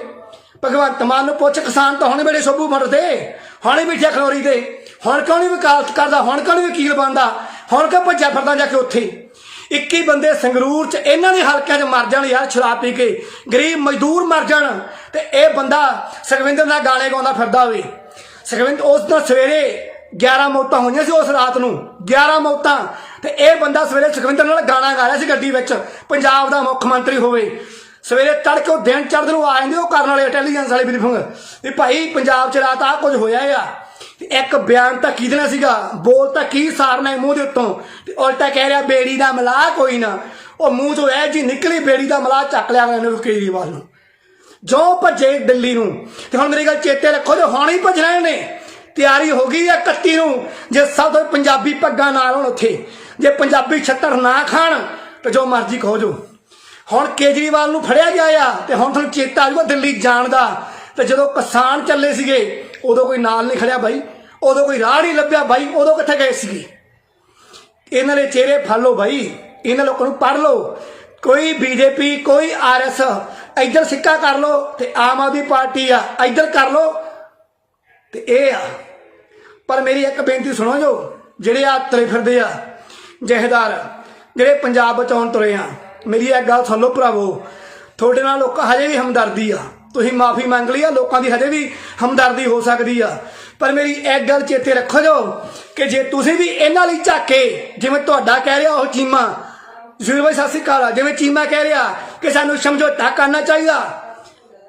[SPEAKER 1] ਭਗਵੰਤ ਮਾਨ ਨੂੰ ਪੁੱਛ ਕਿਸਾਨ ਤਾਂ ਹੁਣ ਬੜੇ ਸੋਭੂ ਮਰਦੇ ਹੁਣ ਬਿਠਿਆ ਖਲੋਰੀ ਤੇ ਹੁਣ ਕਿਉਂ ਨਹੀਂ ਵਕਾਲਤ ਕਰਦਾ? ਹੁਣ ਕਿਉਂ ਨਹੀਂ ਵਕੀਲ ਬਣਦਾ? ਹੁਣ ਕਿਉਂ ਭੱਜਿਆ ਫਿਰਦਾ ਜਾ ਕੇ ਉੱਥੇ? 21 ਬੰਦੇ ਸੰਗਰੂਰ ਚ, ਇਹਨਾਂ ਦੇ ਹਲਕਿਆਂ 'ਚ ਮਰ ਜਾਣ ਯਾਰ ਸ਼ਰਾਬ ਪੀ ਕੇ। ਗਰੀਬ ਮਜ਼ਦੂਰ ਮਰ ਜਾਣ ਤੇ ਇਹ ਬੰਦਾ ਸੁਖਵਿੰਦਰ ਨਾਲ ਗਾਣੇ ਗਾਉਂਦਾ ਫਿਰਦਾ ਹੋਵੇ। ਸੁਖਵਿੰਦਰ ਉਸ ਦਿਨ ਸਵੇਰੇ 11 ਮੌਤਾਂ ਹੋਈਆਂ ਸੀ ਉਸ ਰਾਤ ਨੂੰ। 11 ਮੌਤਾਂ। ਤੇ ਇਹ ਬੰਦਾ ਸਵੇਰੇ ਸੁਖਵਿੰਦਰ ਨਾਲ ਗਾਣਾ ਗਾ ਰਿਹਾ ਸੀ ਗੱਡੀ ਵਿੱਚ। ਪੰਜਾਬ ਦਾ ਮੁੱਖ ਮੰਤਰੀ ਹੋਵੇ। ਸਵੇਰੇ ਤੜਕੇ ਉਹ ਦਿਨ ਚੜ੍ਹਦੇ ਨੂੰ ਆ ਜਾਂਦੇ, ਉਹ ਕਰਨ ਵਾਲੇ ਇੰਟੈਲੀਜੈਂਸ ਵਾਲੇ ਬਰੀਫਿੰਗ ਵੀ ਭਾਈ ਪੰਜਾਬ 'ਚ ਰਾਤ ਆ ਕੁਝ ਹੋਇਆ ਆ। ਇੱਕ ਬਿਆਨ ਤਾਂ ਕੀ ਦੇਣਾ ਸੀਗਾ? ਬੋਲ ਤਾਂ ਕੀ ਸਾਰਨਾ ਮੂੰਹ ਦੇ ਉੱਤੋਂ? ਤੇ ਉਲਟਾ ਕਹਿ ਰਿਹਾ, ਬੇੜੀ ਦਾ ਮਲਾਹ ਕੋਈ ਨਾ। ਉਹ ਮੂੰਹ ਤੋਂ ਇਹ ਜੀ ਨਿਕਲੀ, ਬੇੜੀ ਦਾ ਮਲਾਹ ਚੱਕ ਲਿਆ ਉਹਨੇ ਕੇਜਰੀਵਾਲ ਨੂੰ। ਜੋ ਭੱਜੇ ਦਿੱਲੀ ਨੂੰ। ਤੇ ਹੁਣ ਮੇਰੀ ਗੱਲ ਚੇਤੇ ਰੱਖੋ, ਜੇ ਹੁਣ ਹੀ ਭੱਜਣਾ ਨੇ ਤਿਆਰੀ ਹੋ ਗਈ ਹੈ 31 ਨੂੰ। ਜੇ ਸਭ ਤੋਂ ਪੰਜਾਬੀ ਪੱਗਾਂ ਨਾਲ ਹੋਣ ਉੱਥੇ, ਜੇ ਪੰਜਾਬੀ ਛੱਤਰ ਨਾ ਖਾਣ, ਤੇ ਜੋ ਮਰਜ਼ੀ ਕਹੋ ਜੋ ਹੁਣ ਕੇਜਰੀਵਾਲ ਨੂੰ ਫੜਿਆ ਗਿਆ ਆ, ਤੇ ਹੁਣ ਤੁਹਾਨੂੰ ਚੇਤਾ ਆ ਜਾਊਗਾ ਦਿੱਲੀ ਜਾਣ ਦਾ। ਤੇ ਜਦੋਂ ਕਿਸਾਨ ਚੱਲੇ ਸੀਗੇ, ਉਦੋਂ ਕੋਈ ਨਾਲ ਨਹੀਂ ਖੜਿਆ ਬਾਈ, ਉਦੋਂ ਕੋਈ ਰਾਹ ਨਹੀਂ ਲੱਭਿਆ ਬਾਈ, ਉਦੋਂ ਕਿੱਥੇ ਗਏ ਸੀਗੇ? ਇਹਨਾਂ ਦੇ ਚਿਹਰੇ ਫੜ ਲਓ ਬਾਈ, ਇਹਨਾਂ ਲੋਕਾਂ ਨੂੰ ਪੜ ਲਓ। ਕੋਈ ਬੀਜੇਪੀ, ਕੋਈ ਆਰਐਸ ਇੱਧਰ ਸਿੱਕਾ ਕਰ ਲਓ, ਤੇ ਆਮ ਆਦਮੀ ਪਾਰਟੀ ਆ, ਇੱਧਰ ਕਰ ਲਓ। ਤੇ ਇਹ ਆ। ਪਰ ਮੇਰੀ ਇੱਕ ਬੇਨਤੀ ਸੁਣੋ ਜੋ, ਜਿਹੜੇ ਆ ਤੁਰੇ ਫਿਰਦੇ ਆ, ਜਹੇਦਾਰ, ਜਿਹੜੇ ਪੰਜਾਬ ਬਚਾਉਣ ਤੁਰੇ ਆ ਮੇਰੀ ਇੱਕ ਗੱਲ ਸੁਣ ਲਓ ਭਰਾਵੋ, ਤੁਹਾਡੇ ਨਾਲ ਲੋਕਾਂ ਹਜੇ ਵੀ ਹਮਦਰਦੀ ਆ। ਤੁਸੀਂ ਮਾਫੀ ਮੰਗ ਲਈ ਆ, ਲੋਕਾਂ ਦੀ ਹਜੇ ਵੀ ਹਮਦਰਦੀ ਹੋ ਸਕਦੀ ਆ। ਪਰ ਮੇਰੀ ਇੱਕ ਗੱਲ ਚੇਤੇ ਰੱਖੋ ਜੋ, ਕਿ ਜੇ ਤੁਸੀਂ ਵੀ ਇਹਨਾਂ ਲਈ ਝਾਕੇ, ਜਿਵੇਂ ਤੁਹਾਡਾ ਕਹਿ ਰਿਹਾ ਉਹ ਚੀਮਾ ਜੁਰ ਭਾਈ ਸਤਿ ਸ਼੍ਰੀ ਅਕਾਲ ਜਿਵੇਂ ਚੀਮਾ ਕਹਿ ਰਿਹਾ ਕਿ ਸਾਨੂੰ ਸਮਝੌਤਾ ਕਰਨਾ ਚਾਹੀਦਾ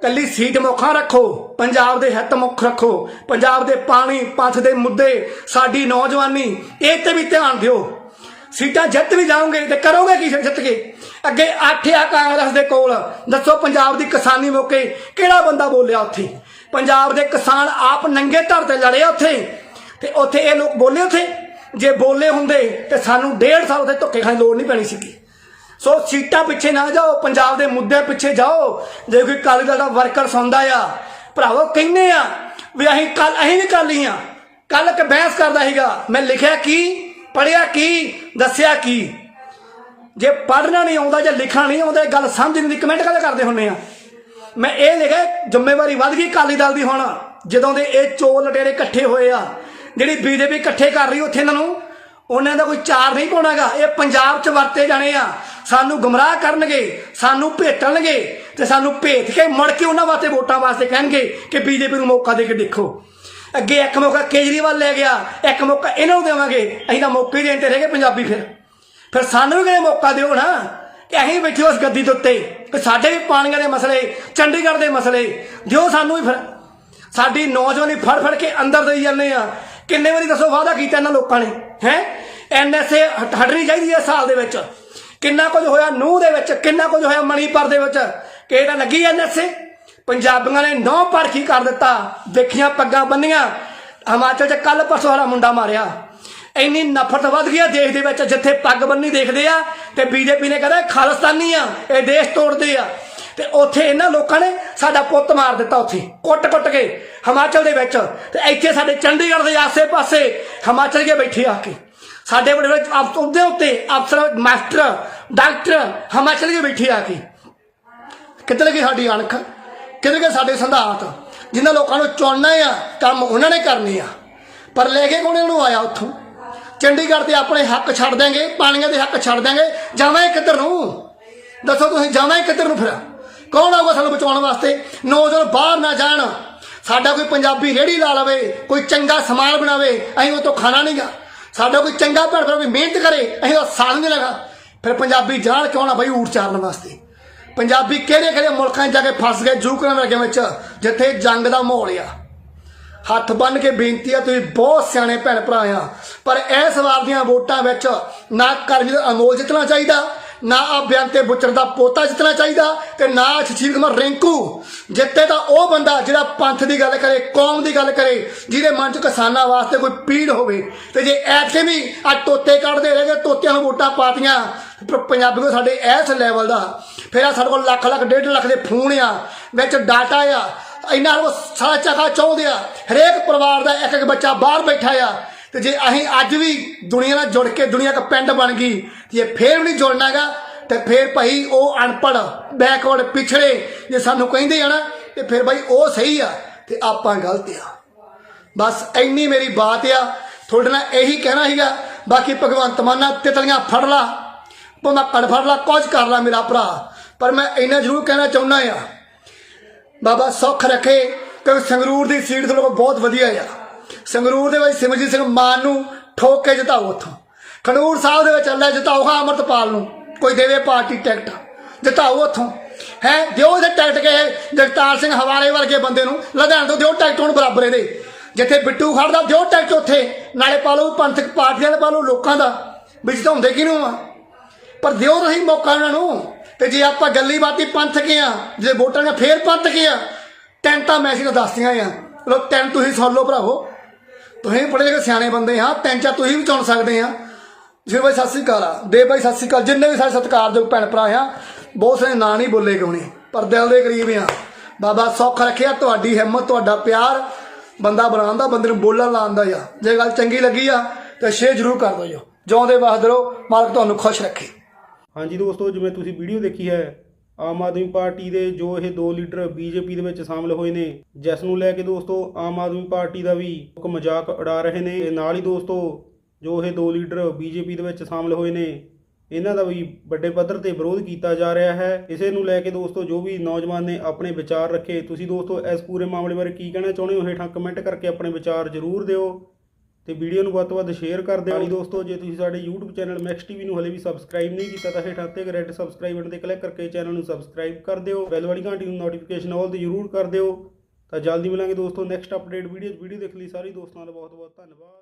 [SPEAKER 1] ਕੱਲੀ ਸੀਟ ਮੁੱਖਾਂ ਰੱਖੋ, ਪੰਜਾਬ ਦੇ ਹਿੱਤ ਮੁੱਖ ਰੱਖੋ, ਪੰਜਾਬ ਦੇ ਪਾਣੀ, ਪੰਥ ਦੇ ਮੁੱਦੇ, ਸਾਡੀ ਨੌਜਵਾਨੀ, ਇਹ ਤੇ ਵੀ ਧਿਆਨ ਦਿਓ। ਸੀਟਾਂ ਜਿੱਤ ਵੀ ਜਾਓਗੇ ਤੇ ਕਰੋਗੇ ਕੀ ਜਿੱਤ ਕੇ? ਅੱਗੇ ਅੱਠ ਆ ਕਾਂਗਰਸ ਦੇ ਕੋਲ। ਦੱਸੋ ਪੰਜਾਬ ਦੀ ਕਿਸਾਨੀ ਮੌਕੇ ਕਿਹੜਾ ਬੰਦਾ ਬੋਲਿਆ ਉੱਥੇ? ਪੰਜਾਬ ਦੇ ਕਿਸਾਨ ਆਪ ਨੰਗੇ ਧਰ ਤੇ ਲੜੇ ਆ ਉੱਥੇ। ਤੇ ਉੱਥੇ ਇਹ ਲੋਕ ਬੋਲੇ ਉੱਥੇ? ਜੇ ਬੋਲੇ ਹੁੰਦੇ ਤੇ ਸਾਨੂੰ ਡੇਢ ਸਾਲ ਉੱਥੇ ਧੱਕੇ ਖਾਣ ਦੀ ਲੋੜ ਨਹੀਂ ਪੈਣੀ ਸੀਗੀ। ਸੋ ਸੀਟਾਂ ਪਿੱਛੇ ਨਾ ਜਾਓ, ਪੰਜਾਬ ਦੇ ਮੁੱਦੇ ਪਿੱਛੇ ਜਾਓ। ਜੇ ਕੋਈ ਕਾਲੀ ਦਲ ਦਾ ਵਰਕਰ ਸੁਣਦਾ ਆ, ਭਰਾਵੋ ਕਹਿੰਦੇ ਆ ਵੀ ਅਸੀਂ ਕੱਲ ਅਸੀਂ ਵੀ ਕਰ ਲਈਆਂ ਕੱਲ ਇੱਕ ਬਹਿਸ ਕਰਦਾ ਸੀਗਾ, ਮੈਂ ਲਿਖਿਆ ਕੀ ਪੜਿਆ ਕੀ, ਦੱਸਿਆ ਕੀ? ਜੇ ਪੜ੍ਹਨਾ ਨਹੀਂ ਆਉਂਦਾ ਜਾਂ ਲਿਖਣਾ ਨਹੀਂ ਆਉਂਦਾ, ਇਹ ਗੱਲ ਸਮਝ ਨਹੀਂ ਦੀ ਕਮੈਂਟ ਕਦੇ ਕਰਦੇ ਹੁੰਨੇ ਆ? ਮੈਂ ਇਹ ਲਿਖਿਆ ਜ਼ਿੰਮੇਵਾਰੀ ਵੱਧ ਗਈ ਕਾਲੀ ਦਲ ਦੀ ਹੁਣ, ਜਦੋਂ ਦੇ ਇਹ ਚੋਰ ਲਟੇਰੇ ਇਕੱਠੇ ਹੋਏ ਆ, ਜਿਹੜੀ ਬੀਜੇਪੀ ਇਕੱਠੇ ਕਰ ਰਹੀ ਉੱਥੇ ਇਹਨਾਂ ਨੂੰ, ਉਹਨਾਂ ਦਾ ਕੋਈ ਚਾਰ ਨਹੀਂ ਪਾਉਣਾਗਾ ਇਹ ਪੰਜਾਬ 'ਚ ਵਰਤੇ ਜਾਣੇ ਆ, ਸਾਨੂੰ ਗੁੰਮਰਾਹ ਕਰਨਗੇ, ਸਾਨੂੰ ਭੇਟਣਗੇ, ਤੇ ਸਾਨੂੰ ਭੇਟ ਕੇ ਮੁੜ ਕੇ ਉਹਨਾਂ ਵਾਸਤੇ ਵੋਟਾਂ ਵਾਸਤੇ ਕਹਿਣਗੇ ਕਿ ਬੀਜੇਪੀ ਨੂੰ ਮੌਕਾ ਦੇ ਕੇ ਦੇਖੋ। ਅੱਗੇ ਇੱਕ ਮੌਕਾ ਕੇਜਰੀਵਾਲ ਲੈ ਗਿਆ, ਇੱਕ ਮੌਕਾ ਇਹਨਾਂ ਨੂੰ ਦੇਵਾਂਗੇ, ਅਸੀਂ ਤਾਂ ਮੌਕੇ ਹੀ ਦੇਣ ਤੇ ਰਹਿ ਗਏ ਪੰਜਾਬੀ ਫਿਰ। ਫਿਰ ਸਾਨੂੰ ਵੀ ਕਦੇ ਮੌਕਾ ਦਿਓ ਨਾ ਕਿ ਅਸੀਂ ਬੈਠੇ ਉਸ ਗੱਦੀ ਦੇ ਉੱਤੇ, ਕਿ ਸਾਡੇ ਵੀ ਪਾਣੀਆਂ ਦੇ ਮਸਲੇ, ਚੰਡੀਗੜ੍ਹ ਦੇ ਮਸਲੇ, ਦਿਓ ਸਾਨੂੰ ਵੀ ਫਿਰ। ਸਾਡੀ ਨੌਜਵਾਨੀ ਫੜ ਫੜ ਕੇ ਅੰਦਰ ਦੇਈ ਜਾਂਦੇ ਆ। ਕਿੰਨੇ ਵਾਰੀ ਦੱਸੋ, ਵਾਅਦਾ ਕੀਤਾ ਇਹਨਾਂ ਲੋਕਾਂ ਨੇ, ਹੈ? ਐਨਐਸਏ ਹਟਣੀ ਚਾਹੀਦੀ ਹੈ ਸਾਲ ਦੇ ਵਿੱਚ। ਕਿੰਨਾ ਕੁਝ ਹੋਇਆ ਨੂਹ ਦੇ ਵਿੱਚ, ਕਿੰਨਾ ਕੁਝ ਹੋਇਆ ਮਣੀਪੁਰ ਦੇ ਵਿੱਚ। ਕਿ ਇਹਦਾ ਲੱਗੀ ਐਨਐਸਏ ਪੰਜਾਬੀਆਂ ਨੇ ਨੌ ਪਰਖੀ ਕਰ ਦਿੱਤਾ, ਦੇਖੀਆਂ ਪੱਗਾਂ ਬੰਨੀਆਂ। ਹਿਮਾਚਲ 'ਚ ਕੱਲ ਪਰਸੋਂ ਵਾਲਾ ਮੁੰਡਾ ਮਾਰਿਆ। ਇੰਨੀ ਨਫ਼ਰਤ ਵੱਧ ਗਈ ਆ ਦੇਸ਼ ਦੇ ਵਿੱਚ, ਜਿੱਥੇ ਪੱਗ ਬੰਨੀ ਦੇਖਦੇ ਆ ਤੇ ਬੀਜੇਪੀ ਨੇ ਕਹਿੰਦਾ ਇਹ ਖਾਲਿਸਤਾਨੀ ਆ, ਇਹ ਦੇਸ਼ ਤੋੜਦੇ ਆ। ਤੇ ਉੱਥੇ ਇਹਨਾਂ ਲੋਕਾਂ ਨੇ ਸਾਡਾ ਪੁੱਤ ਮਾਰ ਦਿੱਤਾ ਉੱਥੇ, ਕੁੱਟ-ਕੁੱਟ ਕੇ ਹਿਮਾਚਲ ਦੇ ਵਿੱਚ। ਤੇ ਇੱਥੇ ਸਾਡੇ ਚੰਡੀਗੜ੍ਹ ਦੇ ਆਸੇ-ਪਾਸੇ ਹਿਮਾਚਲ ਕੇ ਬੈਠੇ ਆ ਕੇ। ਸਾਡੇ ਬੜੇ ਬੜੇ ਉਹਦੇ ਉੱਤੇ ਅਫਸਰ, ਮਾਸਟਰ, ਡਾਕਟਰ ਹਿਮਾਚਲ ਕੇ ਬੈਠੇ ਆ ਕੇ। ਕਿੱਧਰ ਗਈ ਸਾਡੀ ਅਣਖ? ਕਿੱਧਰ ਗਏ ਸਾਡੇ ਸੰਧਾਤ? ਜਿਨ੍ਹਾਂ ਲੋਕਾਂ ਨੂੰ ਚੁਣਨਾ ਆ, ਕੰਮ ਉਹਨਾਂ ਨੇ ਕਰਨੇ ਆ। ਪਰ ਲੈ ਕੇ ਕੋਣੇ ਨੂੰ ਆਇਆ ਉੱਥੋਂ? ਚੰਡੀਗੜ੍ਹ ਤੇ ਆਪਣੇ ਹੱਕ ਛੱਡ ਦਾਂਗੇ ਪਾਣੀਆਂ ਦੇ ਹੱਕ ਛੱਡ ਦਾਂਗੇ ਜਾਵਾਂ ਕਿੱਧਰ ਨੂੰ? ਦੱਸੋ ਤੁਸੀਂ, ਜਾਵਾਂ ਕਿੱਧਰ ਨੂੰ ਫਿਰ? ਕੌਣ ਆਊਗਾ ਸਾਨੂੰ ਬਚਾਉਣ ਵਾਸਤੇ? ਨੌਜਵਾਨ ਬਾਹਰ ਨਾ ਜਾਣ। ਸਾਡਾ ਕੋਈ ਪੰਜਾਬੀ ਰੇੜੀ ਲਾ ਲਵੇ, ਕੋਈ ਚੰਗਾ ਸਮਾਨ ਬਣਾਵੇ, ਅਸੀਂ ਉਹ ਤੋਂ ਖਾਣਾ ਨਹੀਂਗਾ ਸਾਡਾ ਕੋਈ ਚੰਗਾ ਭੈਣ ਭਰਾ ਵੀ ਮਿਹਨਤ ਕਰੇ, ਅਸੀਂ ਉਹ ਸਾਥ ਨਹੀਂ ਲਗਾ ਫਿਰ ਪੰਜਾਬੀ ਜਾਣ ਕਿਉਂ ਨਾ ਬਈ ਊਟ ਚਾਰਨ ਵਾਸਤੇ? ਪੰਜਾਬੀ ਕਿਹੜੇ ਕਿਹੜੇ ਮੁਲਕਾਂ 'ਚ ਜਾ ਕੇ ਫਸ ਗਏ, ਜੂਕਰਾਂ ਵਰਗਿਆਂ ਵਿੱਚ, ਜਿੱਥੇ ਜੰਗ ਦਾ ਮਾਹੌਲ ਆ। ਹੱਥ ਬੰਨ ਕੇ ਬੇਨਤੀ ਆ, ਤੁਸੀਂ ਬਹੁਤ ਸਿਆਣੇ ਭੈਣ ਭਰਾ ਆ। ਪਰ ਇਸ ਵਾਰ ਦੀਆਂ ਵੋਟਾਂ ਵਿੱਚ ਨਾ ਕਰਮੀ ਦਾ ਅਮੋਲ ਜਿੱਤਣਾ ਚਾਹੀਦਾ, ਨਾ ਆ ਬੇਅੰਤੇ ਬੁੱਚਰ ਦਾ ਪੋਤਾ ਜਿੱਤਣਾ ਚਾਹੀਦਾ ਤੇ ਨਾ ਸ਼ਸ਼ੀਰ ਕੁਮਾਰ ਰਿੰਕੂ ਜਿੱਤੇ ਤਾਂ ਉਹ ਬੰਦਾ ਜਿਹੜਾ ਪੰਥ ਦੀ ਗੱਲ ਕਰੇ, ਕੌਮ ਦੀ ਗੱਲ ਕਰੇ, ਜਿਹਦੇ ਮਨ 'ਚ ਕਿਸਾਨਾਂ ਵਾਸਤੇ ਕੋਈ ਪੀੜ ਹੋਵੇ। ਤੇ ਜੇ ਐਥੇ ਵੀ ਆ ਤੋਤੇ ਕੱਢਦੇ ਰਹੇ ਗਏ, ਤੋਤਿਆਂ ਨੂੰ ਵੋਟਾਂ ਪਾਤੀਆਂ ਪੰਜਾਬੀ ਕੋ ਸਾਡੇ ਇਸ ਲੈਵਲ ਦਾ, ਫਿਰ ਆ ਸਾਡੇ ਕੋਲ ਲੱਖ ਲੱਖ ਡੇਢ ਲੱਖ ਦੇ ਫੋਨ ਆ, ਵਿੱਚ ਡਾਟਾ ਆ ਇੰਨਾ ਉਹ ਸਾਰਾ ਚੱਕਾ ਚਾਹੁੰਦੇ ਆ। ਹਰੇਕ ਪਰਿਵਾਰ ਦਾ ਇੱਕ ਇੱਕ ਬੱਚਾ ਬਾਹਰ ਬੈਠਾ ਆ। ਤੇ ਜੇ ਅਸੀਂ ਅੱਜ ਵੀ ਦੁਨੀਆ ਨਾਲ ਜੁੜ ਕੇ ਦੁਨੀਆ ਦਾ ਪਿੰਡ ਬਣ ਗਈ ਜੇ ਇਹ ਫੇਰ ਵੀ ਨਹੀਂ ਜੁੜਨਾਗਾ ਤੇ ਫਿਰ ਭਾਈ ਉਹ ਅਨਪੜ ਬੈਕਵਰਡ, ਪਿਛੜੇ, ਜੇ ਸਾਨੂੰ ਕਹਿੰਦੇ ਆ ਨਾ, ਤੇ ਫਿਰ ਭਾਈ ਉਹ ਸਹੀ ਆ, ਤੇ ਆਪਾਂ ਗਲਤ ਆ। ਬਸ ਇੰਨੀ ਮੇਰੀ ਬਾਤ ਆ। ਤੁਹਾਡੇ ਨਾਲ ਇਹੀ ਕਹਿਣਾ ਸੀਗਾ, ਬਾਕੀ ਭਗਵੰਤ ਮਾਨਾ ਤਿਤਲੀਆਂ ਫੜ ਲਾ, ਭਾਵੇਂ ਕੜ ਫੜ ਲਾ, ਕੁਝ ਕਰ ਲਾ ਮੇਰਾ ਭਰਾ, ਪਰ ਮੈਂ ਇੰਨਾ ਜ਼ਰੂਰ ਕਹਿਣਾ ਚਾਹੁੰਦਾ ਆ। ਬਾਬਾ ਸੁੱਖ ਰੱਖੇ ਕਿ ਸੰਗਰੂਰ ਦੀ ਸੀਟ ਤੁਹਾਡੇ ਕੋਲ ਬਹੁਤ ਵਧੀਆ ਆ। ਸੰਗਰੂਰ ਦੇ ਵਿੱਚ ਸਿਮਰਜੀਤ ਸਿੰਘ ਮਾਨ ਨੂੰ ਠੋਕ ਕੇ ਜਿਤਾਓ ਉੱਥੋਂ। ਖਡੂਰ ਸਾਹਿਬ ਦੇ ਵਿੱਚ ਅੱਲਾ ਜਿਤਾਓ ਹਾਂ ਅਮਰਤਪਾਲ ਨੂੰ, ਕੋਈ ਦੇਵੇ ਪਾਰਟੀ ਟਿਕਟ। ਜਿਤਾਓ ਉੱਥੋਂ। ਹੈ, ਦਿਓ ਇਹਦੇ ਟਿਕਟ ਕੇ ਜਗਤਾਰ ਸਿੰਘ ਹਵਾਲੇ ਵਰਗੇ ਬੰਦੇ ਨੂੰ, ਲੁਧਿਆਣੇ ਤੋਂ ਦਿਓ ਟਿਕਟ ਹੁਣ ਬਰਾਬਰ ਇਹਦੇ। ਜਿੱਥੇ ਬਿੱਟੂ ਖੜਦਾ, ਦਿਓ ਟਿਕਟ ਉੱਥੇ। ਨਾਲੇ ਪਾ ਲਓ ਪੰਥਕ ਪਾਰਟੀਆਂ ਦੇ, ਪਾ ਲਓ ਲੋਕਾਂ ਦਾ। ਵਿੱਚ ਵੀ ਜਿਤਾਉਂਦੇ ਕਿਹਨੂੰ ਆ? ਪਰ ਦਿਓ ਨਹੀਂ ਮੌਕਾ ਉਹਨਾਂ ਨੂੰ। ਤੇ ਜੇ ਆਪਾਂ ਗੱਲੀ ਬਾਤੀ ਪੰਥ ਕੇ ਆ, ਜੇ ਵੋਟਾਂ ਨੇ ਫੇਰ ਪੰਥ ਕੇ ਆ ਤਿੰਨ ਤਾਂ ਮੈਂ ਸੀ ਨੂੰ ਦੱਸਦੀਆਂ ਆ। ਲੋ ਤਿੰਨ ਤੁਸੀਂ ਸੁਣ ਲਓ ਭਰਾਵੋ। ਤੁਸੀਂ ਬੜੇ ਜਿਹੜੇ ਸਿਆਣੇ ਬੰਦੇ ਆ ਤਿੰਨ ਚਾਰ ਤੁਸੀਂ ਵੀ ਚੁਣ ਸਕਦੇ ਆ। ਜੀ ਬਾਈ, ਸਤਿ ਸ੍ਰੀ ਅਕਾਲ ਆ। ਦੇ ਬਾਈ, ਸਤਿ ਸ੍ਰੀ ਅਕਾਲ। ਜਿੰਨੇ ਵੀ ਸਾਡੇ ਸਤਿਕਾਰਯੋਗ ਭੈਣ ਭਰਾ ਆ, ਬਹੁਤ ਸਾਰੇ ਨਾਂ ਨਹੀਂ ਬੋਲੇ ਗਉਣੇ ਪਰ ਦਿਲ ਦੇ ਕਰੀਬ ਆ। ਬਾਬਾ, ਸੌਖ ਰੱਖਿਆ, ਤੁਹਾਡੀ ਹਿੰਮਤ, ਤੁਹਾਡਾ ਪਿਆਰ। ਬੰਦਾ ਬਣਾਉਣ ਦਾ ਬੰਦੇ ਨੂੰ ਬੋਲਣ ਲਾਉਂਦਾ ਆ। ਜੇ ਗੱਲ ਚੰਗੀ ਲੱਗੀ ਆ, ਤਾਂ ਸ਼ੇਅਰ ਜ਼ਰੂਰ ਕਰ ਦਿਓ। ਜੀ ਜਿਉਂਦੇ ਵਸਦੇ ਰਹੋ ਮਾਲਕ ਤੁਹਾਨੂੰ ਖੁਸ਼ ਰੱਖੇ।
[SPEAKER 2] ਹਾਂਜੀ ਦੋਸਤੋ, ਜਿਵੇਂ ਤੁਸੀਂ ਵੀਡੀਓ ਦੇਖੀ ਹੈ, ਆਮ ਆਦਮੀ ਪਾਰਟੀ ਦੇ ਜੋ ਇਹ ਦੋ ਲੀਡਰ ਬੀਜੇਪੀ ਦੇ ਵਿੱਚ ਸ਼ਾਮਲ ਹੋਏ ਨੇ, ਜਿਸ ਨੂੰ ਲੈ ਕੇ ਦੋਸਤੋ, ਆਮ ਆਦਮੀ ਪਾਰਟੀ ਦਾ ਵੀ ਇੱਕ ਮਜ਼ਾਕ ਉਡਾ ਰਹੇ ਨੇ। ਤੇ ਨਾਲ ਹੀ ਦੋਸਤੋ, ਜੋ ਇਹ ਦੋ ਲੀਡਰ ਬੀਜੇਪੀ ਦੇ ਵਿੱਚ ਸ਼ਾਮਲ ਹੋਏ ਨੇ, ਇਹਨਾਂ ਦਾ ਵੀ ਵੱਡੇ ਪੱਧਰ ਤੇ ਵਿਰੋਧ ਕੀਤਾ ਜਾ ਰਿਹਾ ਹੈ। ਇਸੇ ਨੂੰ ਲੈ ਕੇ ਦੋਸਤੋ, ਜੋ ਵੀ ਨੌਜਵਾਨ ਨੇ ਆਪਣੇ ਵਿਚਾਰ ਰੱਖੇ, ਤੁਸੀਂ ਦੋਸਤੋ, ਇਸ ਪੂਰੇ ਮਾਮਲੇ ਬਾਰੇ ਕੀ ਕਹਿਣਾ ਚਾਹੁੰਦੇ ਹੋ? ਹੇਠਾਂ ਕਮੈਂਟ ਕਰਕੇ ਆਪਣੇ ਵਿਚਾਰ ਜ਼ਰੂਰ ਦਿਓ। ਤੇ ਵੀਡੀਓ ਨੂੰ ਵੱਧ ਤੋਂ ਵੱਧ ਸ਼ੇਅਰ ਕਰ ਦਿਓ। ਹਾਂਜੀ ਦੋਸਤੋ, ਜੇ ਤੁਸੀਂ ਸਾਡੇ YouTube ਚੈਨਲ ਮੈਕਸ ਟੀਵੀ ਨੂੰ ਹਲੇ ਵੀ ਸਬਸਕ੍ਰਾਈਬ ਨਹੀਂ ਕੀਤਾ, ਤਾਂ ਹੇਠਾਂ ਤੇ ਰੈੱਡ ਸਬਸਕ੍ਰਾਈਬ ਬਟਨ ਤੇ ਕਲਿੱਕ ਕਰਕੇ ਚੈਨਲ ਨੂੰ ਸਬਸਕ੍ਰਾਈਬ ਕਰ ਦਿਓ। ਬੈਲ ਵਾਲੀ ਘੰਟੀ ਨੂੰ ਨੋਟੀਫਿਕੇਸ਼ਨ ਆਲ ਤੇ ਜ਼ਰੂਰ ਕਰ ਦਿਓ। ਤਾਂ ਜਲਦੀ ਮਿਲਾਂਗੇ ਦੋਸਤੋ ਨੈਕਸਟ ਅਪਡੇਟ ਵੀਡੀਓ ਵੀਡੀਓ ਦੇਖ ਲਈ ਸਾਰੇ। ਦੋਸਤਾਂ ਦਾ ਬਹੁਤ ਬਹੁਤ ਧੰਨਵਾਦ।